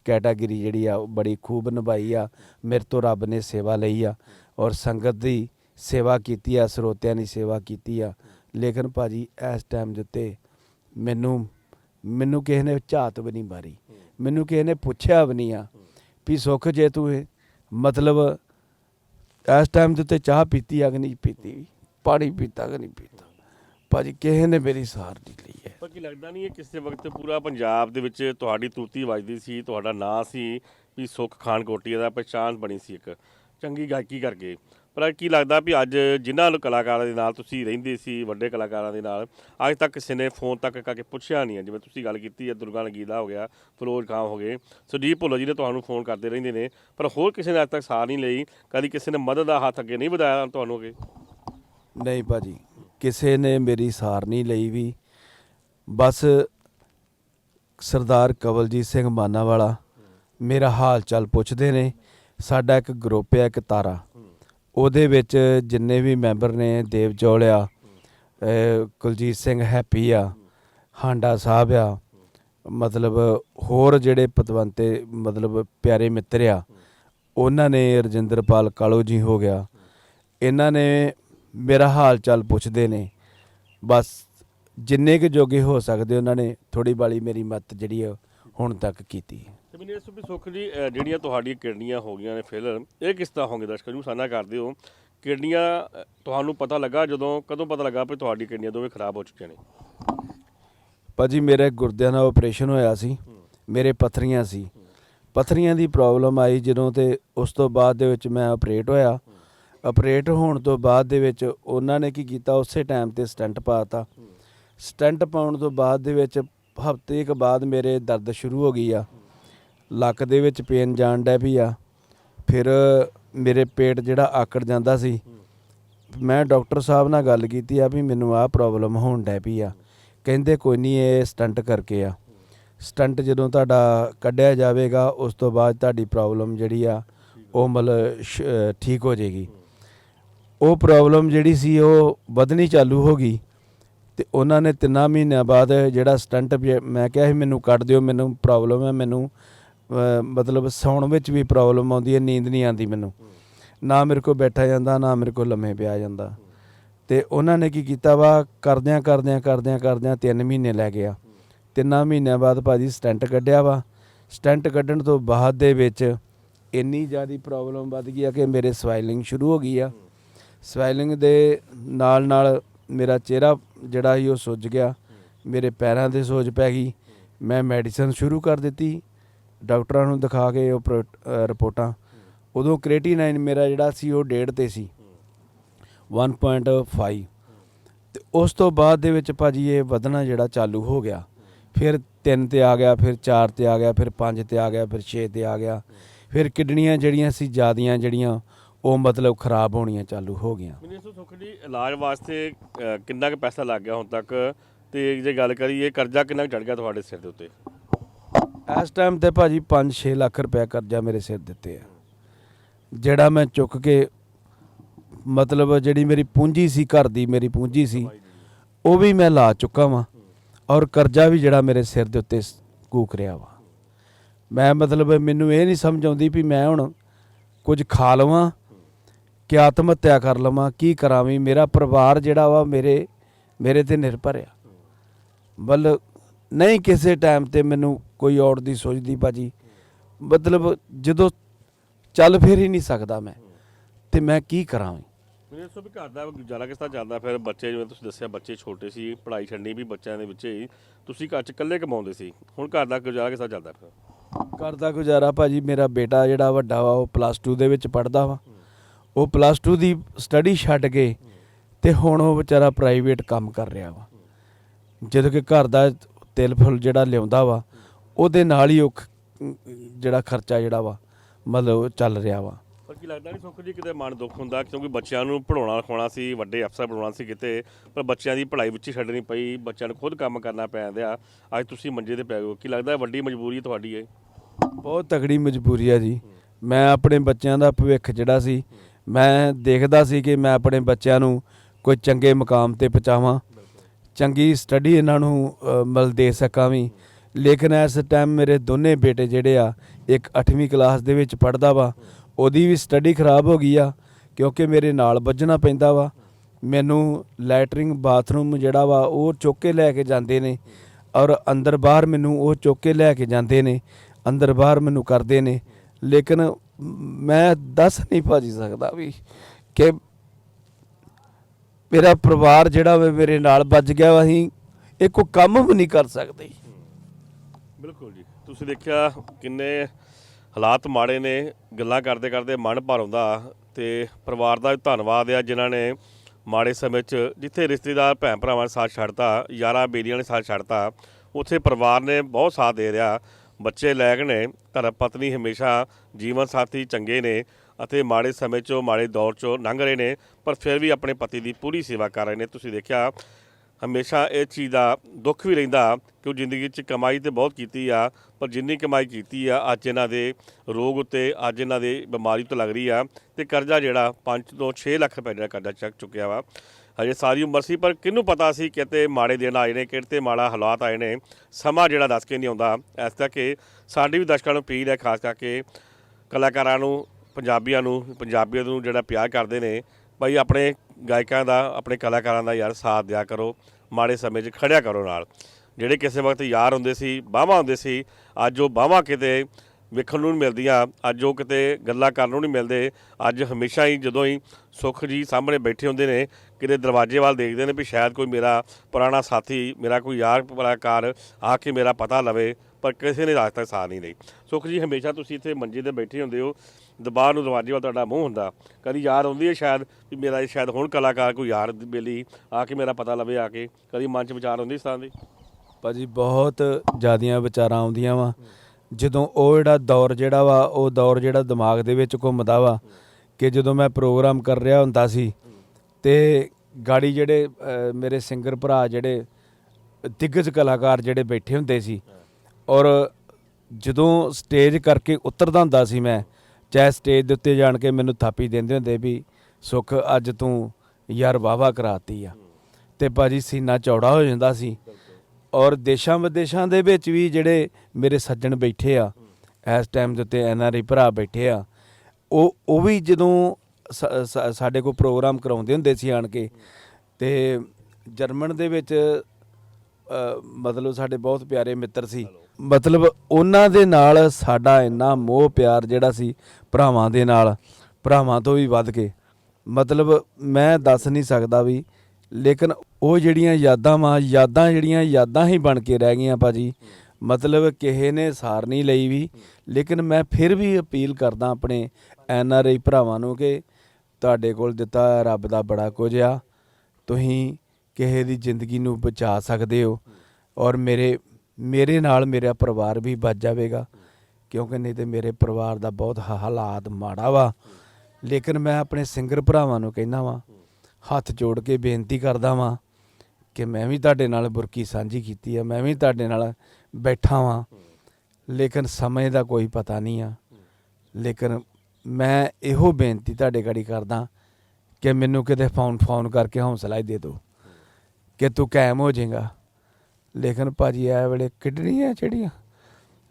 ਕੈਟਾਗਰੀ ਜਿਹੜੀ ਆ, ਉਹ ਬੜੀ ਖੂਬ ਨਿਭਾਈ ਆ। ਮੇਰੇ ਤੋਂ ਰੱਬ ਨੇ ਸੇਵਾ ਲਈ ਆ ਔਰ ਸੰਗਤ ਦੀ ਸੇਵਾ ਕੀਤੀ ਆ, ਸਰੋਤਿਆਂ ਦੀ ਸੇਵਾ ਕੀਤੀ ਆ। ਲੇਕਿਨ ਭਾਜੀ, ਇਸ ਟਾਈਮ ਦੇ ਉੱਤੇ ਮੈਨੂੰ ਮੈਨੂੰ ਕਿਸੇ ਨੇ ਝਾਤ ਵੀ ਨਹੀਂ ਮਾਰੀ। ਮੈਨੂੰ ਕਿਸੇ ਨੇ ਪੁੱਛਿਆ ਵੀ ਨਹੀਂ ਆ ਵੀ ਸੁੱਖ ਜੇ ਤੂੰ ਇਹ, ਮਤਲਬ ਇਸ ਟਾਈਮ ਦੇ ਉੱਤੇ ਚਾਹ ਪੀਤੀ ਆ ਕਿ ਨਹੀਂ ਪੀਤੀ? ਪਾਣੀ ਪੀਤਾ ਕਿ ਨਹੀਂ ਪੀਤਾ? ਭਾਜੀ ਕਿਸੇ ਨੇ ਮੇਰੀ ਸਾਰ ਨਹੀਂ ਲਈ ਹੈ। ਪਰ ਕੀ ਲੱਗਦਾ ਨਹੀਂ ਇਹ ਕਿਸੇ ਵਕਤ ਪੂਰਾ ਪੰਜਾਬ ਦੇ ਵਿੱਚ ਤੁਹਾਡੀ ਤੂਤੀ ਵੱਜਦੀ ਸੀ ਤੁਹਾਡਾ ਨਾਂ ਸੀ ਵੀ ਸੁੱਖ ਖਾਨ ਕੋਟੀਆ ਦਾ ਪਛਾਣ ਬਣੀ ਸੀ ਇੱਕ। ਚੰਗੀ ਗਾਇਕੀ ਕਰਕੇ? ਪਰ ਕੀ ਲੱਗਦਾ ਵੀ ਅੱਜ ਜਿਨ੍ਹਾਂ ਨੂੰ ਕਲਾਕਾਰਾਂ ਦੇ ਨਾਲ ਤੁਸੀਂ ਰਹਿੰਦੇ ਸੀ ਵੱਡੇ ਕਲਾਕਾਰਾਂ ਦੇ ਨਾਲ ਅੱਜ ਤੱਕ ਕਿਸੇ ਨੇ ਫੋਨ ਤੱਕ ਕਰਕੇ ਪੁੱਛਿਆ ਨਹੀਂ ਹੈ? ਜਿਵੇਂ ਤੁਸੀਂ ਗੱਲ ਕੀਤੀ ਹੈ ਦੁਰਗਾ ਨਗੀਲਾ ਹੋ ਗਿਆ ਫਲੋਜ ਖਾਂ ਹੋ ਗਏ ਸੁਦੀਪ ਭੁੱਲਰ ਜੀ ਨੇ ਤੁਹਾਨੂੰ ਫੋਨ ਕਰਦੇ ਰਹਿੰਦੇ ਨੇ ਪਰ ਹੋਰ ਕਿਸੇ ਨੇ ਅੱਜ ਤੱਕ ਸਾਰ ਨਹੀਂ ਲਈ ਕਦੀ ਕਿਸੇ ਨੇ ਮਦਦ ਦਾ ਹੱਥ ਅੱਗੇ ਨਹੀਂ ਵਧਾਇਆ ਤੁਹਾਨੂੰ ਅੱਗੇ? ਨਹੀਂ ਭਾਜੀ ਕਿਸੇ ਨੇ ਮੇਰੀ ਸਾਰ ਨਹੀਂ ਲਈ ਵੀ। ਬਸ ਸਰਦਾਰ ਕਵਲਜੀਤ ਸਿੰਘ ਮਾਨਾਵਾਲਾ ਮੇਰਾ ਹਾਲ ਚਾਲ ਪੁੱਛਦੇ ਨੇ। ਸਾਡਾ ਇੱਕ ਗਰੁੱਪ ਹੈ ਇੱਕ ਤਾਰਾ। ਉਹਦੇ ਵਿੱਚ ਜਿੰਨੇ ਵੀ ਮੈਂਬਰ ਨੇ, ਦੇਵ ਜੋਲਿਆ ਕੁਲਜੀਤ ਸਿੰਘ ਹੈਪੀ ਆ, ਹਾਂਡਾ ਸਾਹਿਬ ਆ, ਮਤਲਬ ਹੋਰ ਜਿਹੜੇ ਪਤਵੰਤੇ, ਮਤਲਬ ਪਿਆਰੇ ਮਿੱਤਰ ਆ, ਉਹਨਾਂ ਨੇ ਰਜਿੰਦਰਪਾਲ ਕਾਲੋ ਜੀ ਹੋ ਗਿਆ। ਇਹਨਾਂ ਨੇ ਮੇਰਾ ਹਾਲ ਚਾਲ ਪੁੱਛਦੇ ਨੇ। ਬਸ ਜਿੰਨੇ ਕੁ ਜੋਗੇ ਹੋ ਸਕਦੇ ਉਹਨਾਂ ਨੇ ਥੋੜੀ ਬਾਲੀ ਮੇਰੀ ਮਤ ਜਿਹੜੀ ਆ ਹੁਣ ਤੱਕ ਕੀਤੀ। ਤੇ ਮੈਨੂੰ ਇਸ ਵੀ ਸੁੱਖ ਜੀ ਅਹ ਜਿਹੜੀਆਂ ਤੁਹਾਡੀਆਂ ਕਿਡਨੀਆਂ ਹੋ ਗਈਆਂ ਨੇ ਫਿਲਰ ਇਹ ਕਿਸ ਤਰ੍ਹਾਂ ਹੋਣਗੇ ਦਰਸ਼ਕਾਂ ਨੂੰ ਸਾਨਾ ਕਰਦੇ ਹੋ ਕਿਡਨੀਆਂ ਅਹ ਤੁਹਾਨੂੰ ਪਤਾ ਲੱਗਾ ਜਦੋਂ ਕਦੋਂ ਪਤਾ ਲੱਗਾ ਵੀ ਤੁਹਾਡੀ ਕਿਡਨੀਆਂ ਦੋਵੇਂ ਖਰਾਬ ਹੋ ਚੁੱਕੀਆਂ ਨੇ? ਭਾਜੀ ਮੇਰੇ ਗੁਰਦਿਆਂ ਦਾ ਆਪਰੇਸ਼ਨ ਹੋਇਆ ਸੀ। ਮੇਰੇ ਪੱਥਰੀਆਂ ਸੀ। ਪੱਥਰੀਆਂ ਦੀ ਪ੍ਰੋਬਲਮ ਆਈ ਜਦੋਂ ਤੇ ਉਸ ਤੋਂ ਬਾਅਦ ਦੇ ਵਿੱਚ ਮੈਂ ਆਪਰੇਟ ਹੋਇਆ। ਆਪਰੇਟ ਹੋਣ ਤੋਂ ਬਾਅਦ ਦੇ ਵਿੱਚ ਉਹਨਾਂ ਨੇ ਕੀ ਕੀਤਾ, ਉਸੇ ਟਾਈਮ ਤੇ ਸਟੰਟ ਪਾਤਾ। ਸਟੰਟ ਪਾਉਣ ਤੋਂ ਬਾਅਦ ਦੇ ਵਿੱਚ ਹਫ਼ਤੇ ਕੁ ਬਾਅਦ ਮੇਰੇ ਦਰਦ ਸ਼ੁਰੂ ਹੋ ਗਈ ਆ। ਲੱਕ ਦੇ ਵਿੱਚ ਪੇਨ ਜਾਣ ਡੈ ਪਈ ਆ। ਫਿਰ ਮੇਰੇ ਪੇਟ ਜਿਹੜਾ ਆਕੜ ਜਾਂਦਾ ਸੀ, ਮੈਂ ਡਾਕਟਰ ਸਾਹਿਬ ਨਾਲ ਗੱਲ ਕੀਤੀ ਆ ਵੀ ਮੈਨੂੰ ਆਹ ਪ੍ਰੋਬਲਮ ਹੋਣ ਡੈ ਪਈ ਆ। ਕਹਿੰਦੇ ਕੋਈ ਨਹੀਂ ਇਹ ਸਟੰਟ ਕਰਕੇ ਆ। ਸਟੰਟ ਜਦੋਂ ਤੁਹਾਡਾ ਕੱਢਿਆ ਜਾਵੇਗਾ, ਉਸ ਤੋਂ ਬਾਅਦ ਤੁਹਾਡੀ ਪ੍ਰੋਬਲਮ ਜਿਹੜੀ ਆ, ਉਹ ਮਤਲਬ ਸ਼- ਠੀਕ ਹੋ ਜਾਏਗੀ। ਉਹ ਪ੍ਰੋਬਲਮ ਜਿਹੜੀ ਸੀ ਉਹ ਵਧਣੀ ਚਾਲੂ ਹੋ ਗਈ ਤੇ ਉਹਨਾਂ ਨੇ ਤਿੰਨਾਂ ਮਹੀਨਿਆਂ ਬਾਅਦ ਜਿਹੜਾ ਸਟੰਟ ਮੈਂ ਕਿਹਾ ਸੀ ਮੈਨੂੰ ਕੱਢ ਦਿਓ, ਮੈਨੂੰ ਪ੍ਰੋਬਲਮ ਹੈ, ਮੈਨੂੰ ਮਤਲਬ ਸੌਣ ਵਿੱਚ ਵੀ ਪ੍ਰੋਬਲਮ ਆਉਂਦੀ ਹੈ, ਨੀਂਦ ਨਹੀਂ ਆਉਂਦੀ ਮੈਨੂੰ। ਨਾ ਮੇਰੇ ਕੋਲ ਬੈਠਾ ਜਾਂਦਾ, ਨਾ ਮੇਰੇ ਕੋਲ ਲੰਮੇ ਪਿਆ ਜਾਂਦਾ। ਤੇ ਉਹਨਾਂ ਨੇ ਕੀ ਕੀਤਾ ਵਾ, ਕਰਦਿਆਂ ਕਰਦਿਆਂ ਕਰਦਿਆਂ ਕਰਦਿਆਂ 3 ਮਹੀਨੇ ਲੈ ਗਿਆ। ਤਿੰਨਾਂ ਮਹੀਨਿਆਂ ਬਾਅਦ ਭਾਜੀ ਸਟੈਂਟ ਕੱਢਿਆ ਵਾ। ਸਟੈਂਟ ਕੱਢਣ ਤੋਂ ਬਾਅਦ ਦੇ ਵਿੱਚ ਇੰਨੀ ਜ਼ਿਆਦੀ ਪ੍ਰੋਬਲਮ ਵੱਧ ਗਈ ਆ ਕਿ ਮੇਰੇ ਸਵਾਈਲਿੰਗ ਸ਼ੁਰੂ ਹੋ ਗਈ ਆ। ਸਵੈਲਿੰਗ ਦੇ ਨਾਲ ਨਾਲ ਮੇਰਾ ਚਿਹਰਾ ਜਿਹੜਾ ਸੀ ਉਹ ਸੁੱਜ ਗਿਆ। ਮੇਰੇ ਪੈਰਾਂ ਤੇ ਸੋਜ ਪੈ ਗਈ। ਮੈਂ ਮੈਡੀਸਨ ਸ਼ੁਰੂ ਕਰ ਦਿੱਤੀ। ਡਾਕਟਰਾਂ ਨੂੰ ਦਿਖਾ ਕੇ ਉਹ ਪ੍ਰੋ- ਰਿਪੋਰਟਾਂ। ਉਦੋਂ ਕ੍ਰੇਟੀਨਾਈਨ ਮੇਰਾ ਜਿਹੜਾ ਸੀ ਉਹ ਡੇਢ ਤੇ ਸੀ। 1.5 ਤੇ ਉਸ ਤੋਂ ਬਾਅਦ ਦੇ ਵਿੱਚ ਭਾਜੀ ਇਹ ਵਧਣਾ ਜਿਹੜਾ ਚਾਲੂ ਹੋ ਗਿਆ। ਫਿਰ 3 ਤੇ ਆ ਗਿਆ, ਫਿਰ 4 ਤੇ ਆ ਗਿਆ, ਫਿਰ 5 ਤੇ ਆ ਗਿਆ, ਫਿਰ 6 ਤੇ ਆ ਗਿਆ। ਫਿਰ ਕਿਡਨੀਆਂ ਜਿਹੜੀਆਂ ਸੀ, ਜਿਆਦੀਆਂ ਜਿਹੜੀਆਂ ਉਹ ਮਤਲਬ ਖਰਾਬ ਹੋਣੀਆਂ ਚਾਲੂ ਹੋ ਗਈਆਂ। ਮੈਨੂੰ ਇਸ ਸੁੱਖ ਜੀ ਇਲਾਜ ਵਾਸਤੇ ਕਿੰਨਾ ਕੁ ਪੈਸਾ ਲੱਗ ਗਿਆ ਹੁਣ ਤੱਕ? ਤੇ ਜੇ ਗੱਲ ਕਰੀਏ ਕਰਜ਼ਾ ਕਿੰਨਾ ਕੁ ਚੜ ਗਿਆ ਤੁਹਾਡੇ ਸਿਰ ਦੇ ਉੱਤੇ? ਇਸ ਟਾਈਮ ਤੇ ਭਾਜੀ 5-6 ਲੱਖ ਰੁਪਏ ਕਰਜ਼ਾ ਮੇਰੇ ਸਿਰ ਦਿੱਤੇ ਆ। ਜਿਹੜਾ ਮੈਂ ਚੁੱਕ ਕੇ ਮਤਲਬ ਜਿਹੜੀ ਮੇਰੀ ਪੂੰਜੀ ਸੀ ਘਰ ਦੀ ਮੇਰੀ ਪੂੰਜੀ ਸੀ ਉਹ ਵੀ ਮੈਂ ਲਾ ਚੁੱਕਾ ਵਾਂ ਔਰ ਕਰਜ਼ਾ ਵੀ ਜਿਹੜਾ ਮੇਰੇ ਸਿਰ ਦੇ ਉੱਤੇ ਸ- ਕੂਕ ਰਿਹਾ ਵਾ। ਮੈਂ ਮਤਲਬ ਮੈਨੂੰ ਇਹ ਨਹੀਂ ਸਮਝ ਆਉਂਦੀ ਵੀ ਮੈਂ ਹੁਣ ਕੁਝ ਖਾ ਲਵਾਂ ਕਿ ਆਤਮ ਹੱਤਿਆ ਕਰ ਲਵਾਂ ਕੀ ਕਰਾਂ ਵੀ? ਮੇਰਾ ਪਰਿਵਾਰ ਜਿਹੜਾ ਵਾ ਮੇਰੇ ਮੇਰੇ ਤੇ ਨਿਰਭਰ ਆ। ਮਤਲਬ ਨਹੀਂ ਕਿਸੇ ਟਾਈਮ ਤੇ ਮੈਨੂੰ ਕੋਈ ਔੜ ਦੀ ਸੋਚਦੀ ਭਾਜੀ ਮਤਲਬ ਜਦੋਂ ਚੱਲ ਫਿਰ ਹੀ ਨਹੀਂ ਸਕਦਾ ਮੈਂ। ਤੇ ਮੈਂ ਕੀ ਕਰਾਂ ਇਸ ਤੋਂ ਵੀ ਘਰ ਦਾ ਗੁਜ਼ਾਰਾ ਕਿਸ ਤਰ੍ਹਾਂ ਚੱਲਦਾ? ਫਿਰ ਬੱਚੇ ਜਿਵੇਂ ਤੁਸੀਂ ਦੱਸਿਆ ਬੱਚੇ ਛੋਟੇ ਸੀ ਪੜ੍ਹਾਈ ਛੱਡਣੀ ਵੀ ਬੱਚਿਆਂ ਦੇ ਵਿੱਚ ਹੀ। ਤੁਸੀਂ ਘਰ 'ਚ ਇਕੱਲੇ ਕਮਾਉਂਦੇ ਸੀ। ਹੁਣ ਘਰ ਦਾ ਗੁਜ਼ਾਰਾ ਕਿਸ ਤਰ੍ਹਾਂ ਚੱਲਦਾ ਫਿਰ? ਘਰ ਦਾ ਗੁਜ਼ਾਰਾ ਭਾਜੀ ਮੇਰਾ ਬੇਟਾ ਜਿਹੜਾ ਵੱਡਾ ਵਾ ਉਹ ਪਲੱਸ 2 ਦੇ ਵਿੱਚ ਪੜਦਾ ਵਾ। ਉਹ ਪਲੱਸ 2 ਦੀ ਸਟੱਡੀ ਛੱਡ ਕੇ ਤੇ ਹੁਣ ਉਹ ਵਿਚਾਰਾ ਪ੍ਰਾਈਵੇਟ ਕੰਮ ਕਰ ਰਿਹਾ ਵਾ। ਜਦੋਂ ਕਿ ਘਰ ਦਾ ਤਿਲ ਫੁੱਲ ਜਿਹੜਾ ਲਿਆਉਂਦਾ ਵਾ ਉਹਦੇ ਨਾਲ ਹੀ ਉਹ ਜਿਹੜਾ ਖਰਚਾ ਜਿਹੜਾ ਵਾ ਮਤਲਬ ਚੱਲ ਰਿਹਾ ਵਾ। ਪਰ ਬਾਕੀ ਲੱਗਦਾ ਨਹੀਂ ਸੁੱਖ ਜੀ ਕਿਤੇ ਮਨ ਦੁੱਖ ਹੁੰਦਾ ਕਿਉਂਕਿ ਬੱਚਿਆਂ ਨੂੰ ਪੜਾਉਣਾ ਲਿਖਾਉਣਾ ਸੀ ਵੱਡੇ ਅਫਸਰ ਬਣਾਉਣਾ ਸੀ ਕਿਤੇ ਪਰ ਬੱਚਿਆਂ ਦੀ ਪੜ੍ਹਾਈ ਵਿੱਚ ਹੀ ਛੱਡਣੀ ਪਈ ਬੱਚਿਆਂ ਨੂੰ ਖੁਦ ਕੰਮ ਕਰਨਾ ਪੈਂਦਾ ਅੱਜ ਤੁਸੀਂ ਮੰਜੇ ਤੇ ਪੈ ਗਏ ਹੋ। ਕੀ ਲੱਗਦਾ ਵੱਡੀ ਮਜਬੂਰੀ ਤੁਹਾਡੀ ਹੈ? ਬਹੁਤ ਤਗੜੀ ਮਜਬੂਰੀ ਆ ਜੀ। ਮੈਂ ਆਪਣੇ ਬੱਚਿਆਂ ਦਾ ਭਵਿੱਖ ਜਿਹੜਾ ਸੀ ਮੈਂ ਦੇਖਦਾ ਸੀ ਕਿ ਮੈਂ ਆਪਣੇ ਬੱਚਿਆਂ ਨੂੰ ਕੋਈ ਚੰਗੇ ਮੁਕਾਮ ਤੇ ਪਹੁੰਚਾਵਾਂ। ਚੰਗੀ ਸਟੱਡੀ ਇਹਨਾਂ ਨੂੰ ਅ, ਮਿਲ ਦੇ ਸਕਾਂ ਵੀ। ਲੇਕਿਨ ਇਸ ਟਾਈਮ ਮੇਰੇ ਦੋਨੇ ਬੇਟੇ ਜਿਹੜੇ ਆ ਇੱਕ 8ਵੀਂ ਕਲਾਸ ਦੇ ਵਿੱਚ ਪੜਦਾ ਵਾ ਉਹਦੀ ਵੀ ਸਟੱਡੀ ਖਰਾਬ ਹੋ ਗਈ ਆ ਕਿਉਂਕਿ ਮੇਰੇ ਨਾਲ ਵੱਜਣਾ ਪੈਂਦਾ ਵਾ। ਮੈਨੂੰ ਲੈਟਰਿੰਗ ਬਾਥਰੂਮ ਜਿਹੜਾ ਵਾ ਉਹ ਚੁੱਕ ਕੇ ਲੈ ਕੇ ਜਾਂਦੇ ਨੇ ਔਰ ਅੰਦਰ ਬਾਹਰ ਮੈਨੂੰ ਉਹ ਚੁੱਕ ਕੇ ਲੈ ਕੇ ਜਾਂਦੇ ਨੇ ਅੰਦਰ ਬਾਹਰ ਮੈਨੂੰ ਕਰਦੇ ਨੇ। ਲੇਕਿਨ ਮੈਂ ਦੱਸ ਨਹੀਂ ਭਾਜੀ ਸਕਦਾ ਵੀ ਕਿ ਮੇਰਾ ਪਰਿਵਾਰ ਜਿਹੜਾ ਵਾ ਮੇਰੇ ਨਾਲ ਵੱਜ ਗਿਆ ਵਾ, ਅਸੀਂ ਇਹ ਕੋਈ ਕੰਮ ਵੀ ਨਹੀਂ ਕਰ ਸਕਦੇ। ਬਿਲਕੁਲ ਜੀ। ਤੁਸੀਂ ਦੇਖਿਆ ਕਿੰਨੇ ਹਾਲਾਤ ਮਾੜੇ ਨੇ, ਗੱਲਾਂ ਕਰਦੇ ਕਰਦੇ ਮਨ ਭਰ ਆਉਂਦਾ ਤੇ ਪਰਿਵਾਰ ਦਾ ਧੰਨਵਾਦ ਆ ਜਿਨ੍ਹਾਂ ਨੇ ਮਾੜੇ ਸਮੇਂ 'ਚ ਜਿੱਥੇ ਰਿਸ਼ਤੇਦਾਰ, ਭੈਣ ਭਰਾਵਾਂ ਨੇ ਸਾਥ ਛੱਡਤਾ, ਯਾਰਾਂ ਬੇਲੀਆਂ ਨੇ ਸਾਥ ਛੱਡਤਾ, ਉੱਥੇ ਪਰਿਵਾਰ ਨੇ ਬਹੁਤ ਸਾਥ ਦੇ ਰਿਹਾ। ਬੱਚੇ ਲੈਕ ਨੇ ਧਰਮ ਪਤਨੀ ਹਮੇਸ਼ਾ ਜੀਵਨ ਸਾਥੀ ਚੰਗੇ ਨੇ ਅਤੇ ਮਾੜੇ ਸਮੇਂ 'ਚੋਂ ਮਾੜੇ ਦੌਰ 'ਚੋਂ ਲੰਘ ਰਹੇ ਨੇ, ਪਰ ਫਿਰ ਵੀ ਆਪਣੇ ਪਤੀ ਦੀ ਪੂਰੀ ਸੇਵਾ ਕਰ ਰਹੇ ਨੇ। ਤੁਸੀਂ ਦੇਖਿਆ, ਹਮੇਸ਼ਾ ਇਹ ਚੀਜ਼ ਦਾ ਦੁੱਖ ਵੀ ਰਹਿੰਦਾ ਕਿ ਉਹ ਜ਼ਿੰਦਗੀ 'ਚ ਕਮਾਈ ਤੇ ਬਹੁਤ ਕੀਤੀ ਆ, ਪਰ ਜਿੰਨੀ ਕਮਾਈ ਕੀਤੀ ਆ, ਅੱਜ ਇਹਨਾਂ ਦੇ ਰੋਗ ਉੱਤੇ, ਅੱਜ ਇਹਨਾਂ ਦੇ ਬਿਮਾਰੀ ਤੋਂ ਲੱਗ ਰਹੀ ਆ ਤੇ ਕਰਜ਼ਾ ਜਿਹੜਾ 5 ਤੋਂ 6 ਲੱਖ ਰੁਪਏ ਦਾ ਕਰਜ਼ਾ ਚੱਕ ਚੁੱਕਿਆ ਵਾ। ਹਜੇ ਸਾਰੀ ਉਮਰ ਸੀ, ਪਰ ਕਿਹਨੂੰ ਪਤਾ ਸੀ ਕਿਤੇ ਮਾੜੇ ਦਿਨ ਆਏ ਨੇ ਕਿਤੇ ਮਾੜਾ ਹਾਲਾਤ ਆਏ ਨੇ, ਸਮਾਂ ਜਿਹੜਾ ਦੱਸ ਕੇ ਨਹੀਂ ਆਉਂਦਾ। ਇਸ ਕਰਕੇ ਸਾਡੀ ਵੀ ਦਰਸ਼ਕਾਂ ਨੂੰ ਅਪੀਲ ਹੈ, ਖਾਸ ਕਰਕੇ ਕਲਾਕਾਰਾਂ ਨੂੰ, ਪੰਜਾਬੀਆਂ ਨੂੰ ਪੰਜਾਬੀਆਂ ਨੂੰ ਜਿਹੜਾ ਪਿਆਰ ਕਰਦੇ ਨੇ ਭਾਈ ਆਪਣੇ ਗਾਇਕਾਂ ਦਾ, ਆਪਣੇ ਕਲਾਕਾਰਾਂ ਦਾ ਯਾਰ ਸਾਥ ਦਿਆ ਕਰੋ, ਮਾੜੇ ਸਮੇਂ 'ਚ ਖੜਿਆ ਕਰੋ ਨਾਲ। ਜਿਹੜੇ ਕਿਸੇ ਵਕਤ ਯਾਰ ਹੁੰਦੇ ਸੀ ਬਾਹਾਂ ਹੁੰਦੇ ਸੀ, ਅੱਜ ਉਹ ਬਾਹਾਂ ਕਿਤੇ ਵੇਖਣ ਨੂੰ ਨਹੀਂ ਮਿਲਦੀਆਂ। ਅੱਜ ਉਹ ਕਿਤੇ ਗੱਲਾਂ ਕਰਨ ਨੂੰ ਨਹੀਂ ਮਿਲਦੇ। ਅੱਜ ਹਮੇਸ਼ਾ ਹੀ ਜਦੋਂ ਹੀ ਸੁੱਖ ਜੀ ਸਾਹਮਣੇ ਬੈਠੇ ਹੁੰਦੇ ਨੇ, ਕਿਤੇ ਦਰਵਾਜ਼ੇ ਵੱਲ ਦੇਖਦੇ ਨੇ ਵੀ ਸ਼ਾਇਦ ਕੋਈ ਮੇਰਾ ਪੁਰਾਣਾ ਸਾਥੀ, ਮੇਰਾ ਕੋਈ ਯਾਰ ਕਲਾਕਾਰ ਆ ਕੇ ਮੇਰਾ ਪਤਾ ਲਵੇ, ਪਰ ਕਿਸੇ ਨੇ ਰਾਜ ਤੱਕ ਸਾਥ ਨਹੀਂ ਲਈ। ਸੁੱਖ ਜੀ, ਹਮੇਸ਼ਾ ਤੁਸੀਂ ਇੱਥੇ ਮੰਜੇ ਤੇ ਬੈਠੇ ਹੁੰਦੇ ਹੋ ਦਬਾਅ ਨੂੰ ਦਰਵਾਜ਼ੇ ਵੱਲ ਤੁਹਾਡਾ ਮੂੰਹ ਹੁੰਦਾ। ਕਦੀ ਯਾਦ ਆਉਂਦੀ ਹੈ ਸ਼ਾਇਦ ਵੀ ਮੇਰਾ ਸ਼ਾਇਦ ਹੁਣ ਕਲਾਕਾਰ ਕੋਈ ਯਾਰ ਦੀ ਬੇਲੀ ਆ ਕੇ ਮੇਰਾ ਪਤਾ ਲਵੇ ਆ ਕੇ? ਕਦੀ ਮਨ 'ਚ ਵਿਚਾਰ ਆਉਂਦੀ ਇਸ ਤਰ੍ਹਾਂ ਦੀ? ਭਾਜੀ, ਬਹੁਤ ਜ਼ਿਆਦੀਆਂ ਵਿਚਾਰਾਂ ਆਉਂਦੀਆਂ ਵਾ। ਜਦੋਂ ਉਹ ਜਿਹੜਾ ਦੌਰ ਜਿਹੜਾ ਵਾ, ਉਹ ਦੌਰ ਜਿਹੜਾ ਦਿਮਾਗ ਦੇ ਵਿੱਚ ਘੁੰਮਦਾ ਵਾ ਕਿ ਜਦੋਂ ਮੈਂ ਪ੍ਰੋਗਰਾਮ ਕਰ ਰਿਹਾ ਹੁੰਦਾ ਸੀ ਤੇ ਗਾੜੀ ਜਿਹੜੇ ਮੇਰੇ ਸਿੰਗਰ ਭਰਾ ਜਿਹੜੇ ਦਿੱਗਜ ਕਲਾਕਾਰ ਜਿਹੜੇ ਬੈਠੇ ਹੁੰਦੇ ਸੀ ਔਰ ਜਦੋਂ ਸਟੇਜ ਕਰਕੇ ਉਤਰਦਾ ਹੁੰਦਾ ਸੀ ਮੈਂ, ਚਾਹੇ ਸਟੇਜ ਦੇ ਉੱਤੇ ਜਾਣ ਕੇ ਮੈਨੂੰ ਥਾਪੀ ਦਿੰਦੇ ਹੁੰਦੇ ਵੀ, ਸੁੱਖ, ਅੱਜ ਤੂੰ ਯਾਰ ਵਾਵਾ ਕਰਾਤੀ ਆ। ਤੇ ਭਾਜੀ ਸੀਨਾ ਚੌੜਾ ਹੋ ਜਾਂਦਾ ਸੀ ਔਰ ਦੇਸ਼ਾਂ ਵਿਦੇਸ਼ਾਂ ਦੇ ਵਿੱਚ ਵੀ ਜਿਹੜੇ ਮੇਰੇ ਸੱਜਣ ਬੈਠੇ ਆ ਇਸ ਟਾਈਮ ਦੇ ਉੱਤੇ ਐਨ ਆਰ ਆਈ ਭਰਾ ਬੈਠੇ ਆ ਉਹ ਉਹ ਵੀ ਜਦੋਂ ਸਾਡੇ ਕੋਲ ਪ੍ਰੋਗਰਾਮ ਕਰਾਉਂਦੇ ਹੁੰਦੇ ਸੀ ਆਣ ਕੇ ਤੇ ਜਰਮਨ ਦੇ ਵਿੱਚ ਮਤਲਬ ਸਾਡੇ ਬਹੁਤ ਪਿਆਰੇ ਮਿੱਤਰ ਸੀ। ਮਤਲਬ ਉਹਨਾਂ ਦੇ ਨਾਲ ਸਾਡਾ ਇੰਨਾ ਮੋਹ ਪਿਆਰ ਜਿਹੜਾ ਸੀ ਭਰਾਵਾਂ ਦੇ ਨਾਲ ਭਰਾਵਾਂ ਤੋਂ ਵੀ ਵੱਧ ਕੇ ਮਤਲਬ ਮੈਂ ਦੱਸ ਨਹੀਂ ਸਕਦਾ ਵੀ ਲੇਕਿਨ ਉਹ ਜਿਹੜੀਆਂ ਯਾਦਾਂ ਵਾ ਯਾਦਾਂ ਜਿਹੜੀਆਂ ਯਾਦਾਂ ਹੀ ਬਣ ਕੇ ਰਹਿ ਗਈਆਂ ਭਾਜੀ। ਮਤਲਬ ਕਿਸੇ ਨੇ ਸਾਰ ਨਹੀਂ ਲਈ ਵੀ। ਲੇਕਿਨ ਮੈਂ ਫਿਰ ਵੀ ਅਪੀਲ ਕਰਦਾ ਆਪਣੇ ਐਨ ਆਰ ਆਈ ਭਰਾਵਾਂ ਨੂੰ ਕਿ ਤੁਹਾਡੇ ਕੋਲ ਦਿੱਤਾ ਰੱਬ ਦਾ ਬੜਾ ਕੁਝ ਆ। ਤੁਸੀਂ ਕਿਸੇ ਦੀ ਜ਼ਿੰਦਗੀ ਨੂੰ ਬਚਾ ਸਕਦੇ ਹੋ ਔਰ ਮੇਰੇ ਮੇਰੇ ਨਾਲ ਮੇਰਾ ਪਰਿਵਾਰ ਵੀ ਬਚ ਜਾਵੇਗਾ। ਕਿਉਂਕਿ ਨਹੀਂ ਤੇ ਮੇਰੇ ਪਰਿਵਾਰ ਦਾ ਬਹੁਤ ਹਾਲਾਤ ਮਾੜਾ ਵਾ। ਲੇਕਿਨ ਮੈਂ ਆਪਣੇ ਸਿੰਗਰ ਭਰਾਵਾਂ ਨੂੰ ਕਹਿੰਦਾ ਵਾਂ ਹੱਥ ਜੋੜ ਕੇ ਬੇਨਤੀ ਕਰਦਾ ਵਾਂ ਕਿ ਮੈਂ ਵੀ ਤੁਹਾਡੇ ਨਾਲ ਬੁਰਕੀ ਸਾਂਝੀ ਕੀਤੀ ਆ, ਮੈਂ ਵੀ ਤੁਹਾਡੇ ਨਾਲ ਬੈਠਾ ਵਾਂ। ਲੇਕਿਨ ਸਮੇਂ ਦਾ ਕੋਈ ਪਤਾ ਨਹੀਂ ਆ। ਲੇਕਿਨ ਮੈਂ ਇਹੋ ਬੇਨਤੀ ਤੁਹਾਡੇ ਗਾੜੀ ਕਰਦਾ ਕਿ ਮੈਨੂੰ ਕਿਤੇ ਫੋਨ ਫੋਨ ਕਰਕੇ ਹੌਸਲਾ ਹੀ ਦੇ ਦਿਓ, ਕਿ ਤੂੰ ਕਾਇਮ ਹੋ ਜਾਏਗਾ। ਲੇਕਿਨ ਭਾਜੀ, ਇਹ ਵੇਲੇ ਕਿਡਨੀਆਂ ਜਿਹੜੀਆਂ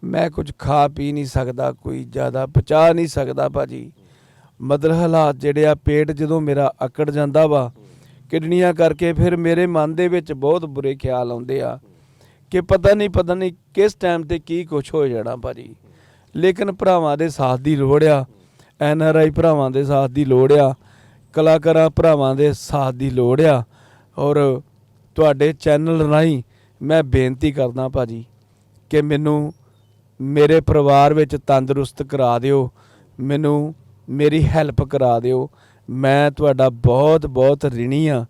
ਮੈਂ ਕੁਝ ਖਾ ਪੀ ਨਹੀਂ ਸਕਦਾ, ਕੋਈ ਜ਼ਿਆਦਾ ਪਚਾ ਨਹੀਂ ਸਕਦਾ ਭਾਜੀ। ਮਤਲਬ ਹਾਲਾਤ ਜਿਹੜੇ ਆ, ਪੇਟ ਜਦੋਂ ਮੇਰਾ ਅਕੜ ਜਾਂਦਾ ਵਾ, ਕਿਡਨੀਆਂ ਕਰਕੇ ਫਿਰ ਮੇਰੇ ਮਨ ਦੇ ਵਿੱਚ ਬਹੁਤ ਬੁਰੇ ਖਿਆਲ ਆਉਂਦੇ ਆ ਕਿ ਪਤਾ ਨਹੀਂ ਪਤਾ ਨਹੀਂ ਕਿਸ ਟਾਈਮ ਤੇ ਕੀ ਕੁਝ ਹੋ ਜਾਣਾ ਭਾਜੀ। ਲੇਕਿਨ ਭਰਾਵਾਂ ਦੇ ਸਾਥ ਦੀ ਲੋੜ ਆ ਐਨ ਆਰ ਆਈ ਭਰਾਵਾਂ ਦੇ ਸਾਥ ਦੀ ਲੋੜ ਆ, ਕਲਾਕਾਰਾਂ ਭਰਾਵਾਂ ਦੇ ਸਾਥ ਦੀ ਲੋੜ ਆ, ਔਰ ਤੁਹਾਡੇ ਚੈਨਲ ਰਾਹੀਂ ਮੈਂ ਬੇਨਤੀ ਕਰਦਾ ਭਾਜੀ ਕਿ ਮੈਨੂੰ ਮੇਰੇ ਪਰਿਵਾਰ ਵਿੱਚ ਤੰਦਰੁਸਤ ਕਰਾ ਦਿਓ, ਮੈਨੂੰ ਮੇਰੀ ਹੈਲਪ ਕਰਾ ਦਿਓ। ਮੈਂ ਤੁਹਾਡਾ ਬਹੁਤ ਬਹੁਤ ਰਿਣੀ ਆ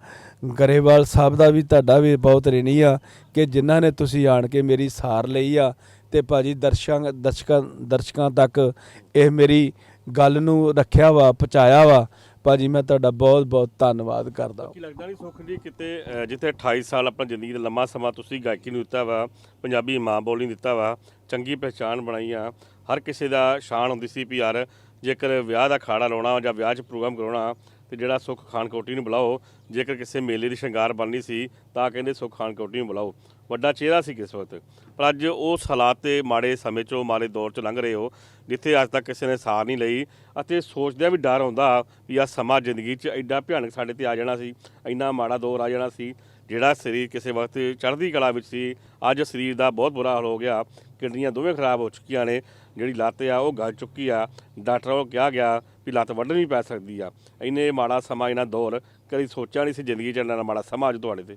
ਗਰੇਵਾਲ ਸਾਹਿਬ ਦਾ ਵੀ, ਤੁਹਾਡਾ ਵੀ ਬਹੁਤ ਰਿਣੀ ਆ ਕਿ ਜਿਨ੍ਹਾਂ ਨੇ ਤੁਸੀਂ ਆਣ ਕੇ ਮੇਰੀ ਸਾਰ ਲਈ ਆ ਤੇ ਭਾਜੀ ਦਰਸ਼ਕਾਂ ਦਰਸ਼ਕਾਂ ਦਰਸ਼ਕਾਂ ਤੱਕ ਇਹ ਮੇਰੀ ਗੱਲ ਨੂੰ ਰੱਖਿਆ ਵਾ, ਪਹੁੰਚਾਇਆ ਵਾ। ਭਾਜੀ ਮੈਂ ਤੁਹਾਡਾ ਬਹੁਤ ਬਹੁਤ ਧੰਨਵਾਦ ਕਰਦਾ ਕੀ ਲੱਗਦਾ ਨਹੀਂ ਸੁਖ ਜੀ ਕਿਤੇ ਜਿੱਥੇ 28 ਸਾਲ ਆਪਣੀ ਜ਼ਿੰਦਗੀ ਦਾ ਲੰਮਾ ਸਮਾਂ ਤੁਸੀਂ ਗਾਇਕੀ ਨੂੰ ਦਿੱਤਾ ਵਾ, ਪੰਜਾਬੀ ਮਾਂ ਬੋਲੀ ਨੂੰ ਦਿੱਤਾ ਵਾ, ਚੰਗੀ ਪਹਿਚਾਣ ਬਣਾਈ ਆ, ਹਰ ਕਿਸੇ ਦਾ ਸ਼ਾਨ ਹੁੰਦੀ ਸੀ ਵੀ ਯਾਰ ਜੇਕਰ ਵਿਆਹ ਦਾ ਖਾੜਾ ਲਾਉਣਾ ਜਾਂ ਵਿਆਹ 'ਚ ਪ੍ਰੋਗਰਾਮ ਕਰਾਉਣਾ, ਤੇ ਜਿਹੜਾ ਸੁਖ ਖਾਨ ਕੋਟੀ ਨੂੰ ਬੁਲਾਓ, ਜੇਕਰ ਕਿਸੇ ਮੇਲੇ ਦੀ ਸ਼ਿੰਗਾਰ ਬਣਨੀ ਸੀ, ਤਾਂ ਕਹਿੰਦੇ ਸੁਖ ਖਾਨ ਕੋਟੀ ਨੂੰ ਬੁਲਾਓ। ਵੱਡਾ ਚਿਹਰਾ ਸੀ ਕਿਸ ਵਕਤ ਪਰ ਅੱਜ ਉਸ ਹਾਲਾਤ ਤੇ ਮਾੜੇ ਸਮੇਂ 'ਚੋਂ, ਮਾੜੇ ਦੌਰ 'ਚ ਲੰਘ ਰਹੇ ਹੋ, ਜਿੱਥੇ ਅੱਜ ਤੱਕ ਕਿਸੇ ਨੇ ਸਾਰ ਨਹੀਂ ਲਈ, ਅਤੇ ਸੋਚਦਿਆਂ ਵੀ ਡਰ ਹੁੰਦਾ ਵੀ ਆ ਸਮਾਂ ਜ਼ਿੰਦਗੀ 'ਚ ਐਡਾ ਭਿਆਨਕ ਸਾਡੇ ਤੇ ਆ ਜਾਣਾ ਸੀ, ਇੰਨਾ ਮਾੜਾ ਦੌਰ ਆ ਜਾਣਾ ਸੀ। ਜਿਹੜਾ ਸਰੀਰ ਕਿਸੇ ਵਕਤ ਚੜ੍ਹਦੀ ਕਲਾ ਵਿੱਚ ਸੀ, ਅੱਜ ਸਰੀਰ ਦਾ ਬਹੁਤ ਬੁਰਾ ਹਾਲ ਹੋ ਗਿਆ। ਕਿਡਨੀਆਂ ਦੋਵੇਂ ਖਰਾਬ ਹੋ ਚੁੱਕੀਆਂ ਨੇ। ਜਿਹੜੀ ਲੱਤ ਆ, ਉਹ ਗਲ ਚੁੱਕੀ ਆ। ਡਾਕਟਰ ਉਹ ਕਿਹਾ ਗਿਆ ਵੀ ਲੱਤ ਵੱਢਣੀ ਪੈ ਸਕਦੀ ਆ। ਇਹਨੇ ਮਾੜਾ ਸਮਾਂ ਇਹਨਾਂ ਦੌਰ ਕਦੀ ਸੋਚਿਆ ਨਹੀਂ ਸੀ ਜ਼ਿੰਦਗੀ 'ਚ ਇੰਨਾ ਮਾੜਾ ਸਮਾਂ ਅੱਜ ਤੁਹਾਡੇ ਤੇ।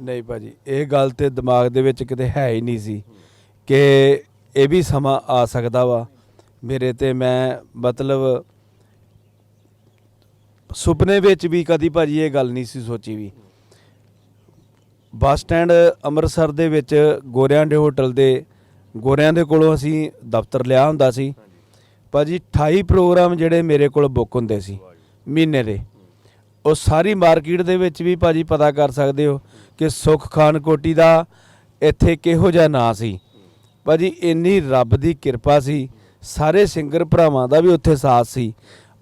ਨਹੀਂ ਭਾਜੀ, ਇਹ ਗੱਲ ਤੇ ਦਿਮਾਗ ਦੇ ਵਿੱਚ ਕਿਤੇ ਹੈ ਹੀ ਨਹੀਂ ਸੀ ਕਿ ਇਹ ਵੀ ਸਮਾਂ ਆ ਸਕਦਾ ਵਾ। ਮੇਰੇ ਤੇ ਮੈਂ ਮਤਲਬ ਸੁਪਨੇ ਵਿੱਚ ਵੀ ਕਦੀ ਭਾਜੀ ਇਹ ਗੱਲ ਨਹੀਂ ਸੀ ਸੋਚੀ ਵੀ। ਬੱਸ ਸਟੈਂਡ ਅੰਮ੍ਰਿਤਸਰ ਦੇ ਵਿੱਚ ਗੋਰਿਆਂ ਦੇ ਹੋਟਲ ਦੇ, ਗੋਰਿਆਂ ਦੇ ਕੋਲੋਂ ਅਸੀਂ ਦਫ਼ਤਰ ਲਿਆ ਹੁੰਦਾ ਸੀ। ਭਾਜੀ 28 ਪ੍ਰੋਗਰਾਮ ਜਿਹੜੇ ਮੇਰੇ ਕੋਲ ਬੁੱਕ ਹੁੰਦੇ ਸੀ, ਮਹੀਨੇ ਦੇ। ਉਹ ਸਾਰੀ ਮਾਰਕੀਟ ਦੇ ਵਿੱਚ ਵੀ ਭਾਜੀ ਪਤਾ ਕਰ ਸਕਦੇ ਹੋ ਕਿ ਸੁਖ ਖਾਨ ਕੋਟੀ ਦਾ ਇੱਥੇ ਕਿਹੋ ਜਿਹਾ ਨਾਂ ਸੀ। ਭਾਜੀ, ਇੰਨੀ ਰੱਬ ਦੀ ਕਿਰਪਾ ਸੀ, ਸਾਰੇ ਸਿੰਗਰ ਭਰਾਵਾਂ ਦਾ ਵੀ ਉੱਥੇ ਸਾਥ ਸੀ।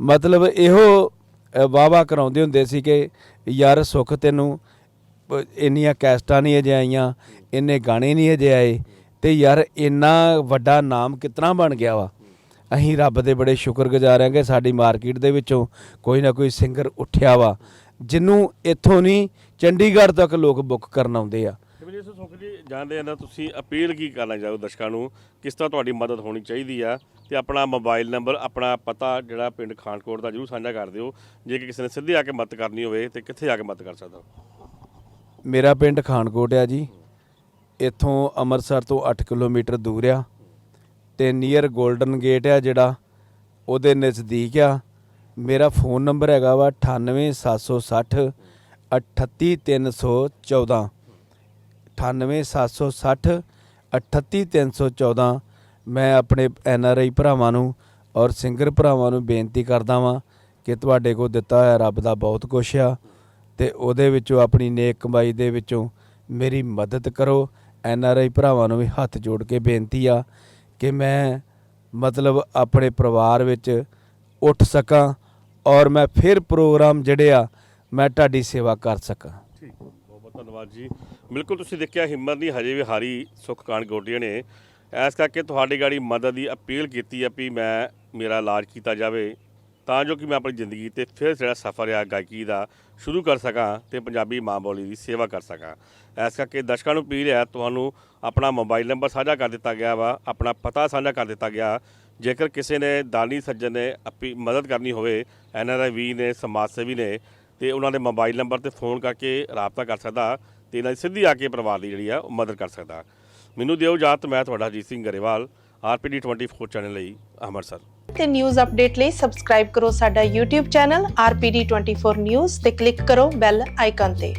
ਮਤਲਬ ਇਹੋ ਵਾਵਾ ਕਰਾਉਂਦੇ ਹੁੰਦੇ ਸੀ ਕਿ ਯਾਰ ਸੁਖ ਤੈਨੂੰ ਇੰਨੀਆਂ ਕੈਸਟਾਂ ਨਹੀਂ ਅਜੇ ਆਈਆਂ, ਇੰਨੇ ਗਾਣੇ ਨਹੀਂ ਅਜੇ ਆਏ ਤੇ ਯਾਰ ਇੰਨਾ ਵੱਡਾ ਨਾਮ ਕਿਤਨਾ ਬਣ ਗਿਆ ਵਾ। ਅਸੀਂ ਰੱਬ ਦੇ ਬੜੇ ਸ਼ੁਕਰਗੁਜ਼ਾਰ ਹਾਂ ਕਿ ਸਾਡੀ ਮਾਰਕੀਟ ਦੇ ਵਿੱਚੋਂ ਕੋਈ ਨਾ ਕੋਈ ਸਿੰਗਰ ਉੱਠਿਆ ਵਾ, ਜਿਹਨੂੰ ਇੱਥੋਂ ਨਹੀਂ ਚੰਡੀਗੜ੍ਹ ਤੱਕ ਲੋਕ ਬੁੱਕ ਕਰਨ ਆਉਂਦੇ ਆ। ਜਿਵੇਂ ਸੁਖ ਜੀ, ਜਾਣਦੇ ਆ ਨਾ ਤੁਸੀਂ ਅਪੀਲ ਕੀ ਕਰਨਾ ਚਾਹੋ ਦਰਸ਼ਕਾਂ ਨੂੰ? ਕਿਸ ਤਰ੍ਹਾਂ ਤੁਹਾਡੀ ਮਦਦ ਹੋਣੀ ਚਾਹੀਦੀ ਆ? ਤੇ ਆਪਣਾ ਮੋਬਾਈਲ ਨੰਬਰ, ਆਪਣਾ ਪਤਾ ਜਿਹੜਾ ਪਿੰਡ ਖਾਨਕੋਟ ਦਾ ਜਰੂਰ ਸਾਂਝਾ ਕਰ ਦਿਓ। ਜੇ ਕਿਸੇ ਨੇ ਸਿੱਧੀ ਆ ਕੇ ਮਦਦ ਕਰਨੀ ਹੋਵੇ ਤੇ ਕਿੱਥੇ ਜਾ ਕੇ ਮਦਦ ਕਰ ਸਕਦਾ? ਮੇਰਾ ਪਿੰਡ ਖਾਨਕੋਟ ਆ ਜੀ। ਇੱਥੋਂ ਅੰਮ੍ਰਿਤਸਰ ਤੋਂ 8 ਕਿਲੋਮੀਟਰ ਦੂਰ ਆ ਤੇ ਨੀਅਰ 골ਡਨ ਗੇਟ ਆ ਜਿਹੜਾ, ਉਹਦੇ ਨਜ਼ਦੀਕ ਆ। ਮੇਰਾ ਫੋਨ ਨੰਬਰ ਹੈਗਾ ਵਾ 98760 38314 98760 38314 ਮੈਂ ਆਪਣੇ ਐਨ ਆਰ ਆਈ ਭਰਾਵਾਂ ਨੂੰ ਔਰ ਸਿੰਗਰ ਭਰਾਵਾਂ ਨੂੰ ਬੇਨਤੀ ਕਰਦਾ ਵਾਂ ਕਿ ਤੁਹਾਡੇ ਕੋਲ ਦਿੱਤਾ ਹੋਇਆ ਰੱਬ ਦਾ ਬਹੁਤ ਕੁਛ ਆ। ਤੇ ਉਹਦੇ ਵਿੱਚੋਂ ਆਪਣੀ ਨੇਕ ਕਮਾਈ ਦੇ ਵਿੱਚੋਂ ਮੇਰੀ ਮਦਦ ਕਰੋ। ਐਨ ਆਰ ਆਈ ਭਰਾਵਾਂ ਨੂੰ ਵੀ ਹੱਥ ਜੋੜ ਕੇ ਬੇਨਤੀ ਆ ਕਿ ਮੈਂ ਮਤਲਬ ਆਪਣੇ ਪਰਿਵਾਰ ਵਿੱਚ ਉੱਠ ਸਕਾਂ ਔਰ ਮੈਂ ਫਿਰ ਪ੍ਰੋਗਰਾਮ ਜਿਹੜੇ ਆ, ਮੈਂ ਤੁਹਾਡੀ ਸੇਵਾ ਕਰ ਸਕਾਂ। ਠੀਕ। ਬਹੁਤ ਬਹੁਤ ਧੰਨਵਾਦ ਜੀ। ਬਿਲਕੁਲ ਤੁਸੀਂ ਦੇਖਿਆ ਹਿੰਮਤ ਨਹੀਂ, ਹਜੇ ਵੀ ਹਾਰੀ ਸੁਖ ਕਾਂਡ ਗੋਡੀਆਂ ਨੇ। ਐਸ ਕਰਕੇ ਤੁਹਾਡੀ ਗਾੜੀ ਮਦਦ ਦੀ ਅਪੀਲ ਕੀਤੀ ਆ ਵੀ ਮੈਂ ਮੇਰਾ ਇਲਾਜ ਕੀਤਾ ਜਾਵੇ। ਤਾਂ ਜੋ ਕਿ ਮੈਂ ਆਪਣੀ ਜ਼ਿੰਦਗੀ ਤੇ ਫਿਰ ਜਿਹੜਾ ਸਫ਼ਰ ਆ, ਗਾਇਕੀ ਦਾ ਸ਼ੁਰੂ ਕਰ ਸਕਾਂ ਤੇ ਪੰਜਾਬੀ ਮਾਂ ਬੋਲੀ ਦੀ ਸੇਵਾ ਕਰ ਸਕਾਂ। ਇਸ ਕਰਕੇ ਦਰਸ਼ਕਾਂ ਨੂੰ ਅਪੀਲ ਹੈ, ਤੁਹਾਨੂੰ ਆਪਣਾ ਮੋਬਾਈਲ ਨੰਬਰ ਸਾਂਝਾ ਕਰ ਦਿੱਤਾ ਗਿਆ ਵਾ, ਆਪਣਾ ਪਤਾ ਸਾਂਝਾ ਕਰ ਦਿੱਤਾ ਗਿਆ। ਜੇਕਰ ਕਿਸੇ ਨੇ ਦਾਨੀ ਸੱਜਣ ਨੇ ਆਪਣੀ ਮਦਦ ਕਰਨੀ ਹੋਵੇ, ਐਨ ਆਰ ਆਈ ਵੀ ਨੇ, ਸਮਾਜ ਸੇਵੀ ਨੇ, ਤੇ ਉਹਨਾਂ ਦੇ ਮੋਬਾਈਲ ਨੰਬਰ ਤੇ ਫੋਨ ਕਰਕੇ ਰਾਬਤਾ ਕਰ ਸਕਦਾ ਤੇ ਇਹਨਾਂ ਦੀ ਸਿੱਧੀ ਆ ਕੇ ਪਰਿਵਾਰ ਦੀ ਜਿਹੜੀ ਆ, ਉਹ ਮਦਦ ਕਰ ਸਕਦਾ। ਮੈਨੂੰ ਦਿਓ ਇਜਾਜ਼ਤ, ਮੈਂ ਤੁਹਾਡਾ ਅਜੀਤ ਸਿੰਘ ਗਰੇਵਾਲ ਆਰਪੀਡੀ 24 ਚੈਨਲ ਲਈ ਅੰਮ੍ਰਿਤਸਰ। ਤੇ ਨਿਊਜ਼ ਅਪਡੇਟ ਲਈ ਸਬਸਕ੍ਰਾਈਬ ਕਰੋ ਸਾਡਾ YouTube ਚੈਨਲ RPD24 News ਤੇ ਕਲਿੱਕ ਕਰੋ ਬੈਲ ਆਈਕਨ ਤੇ।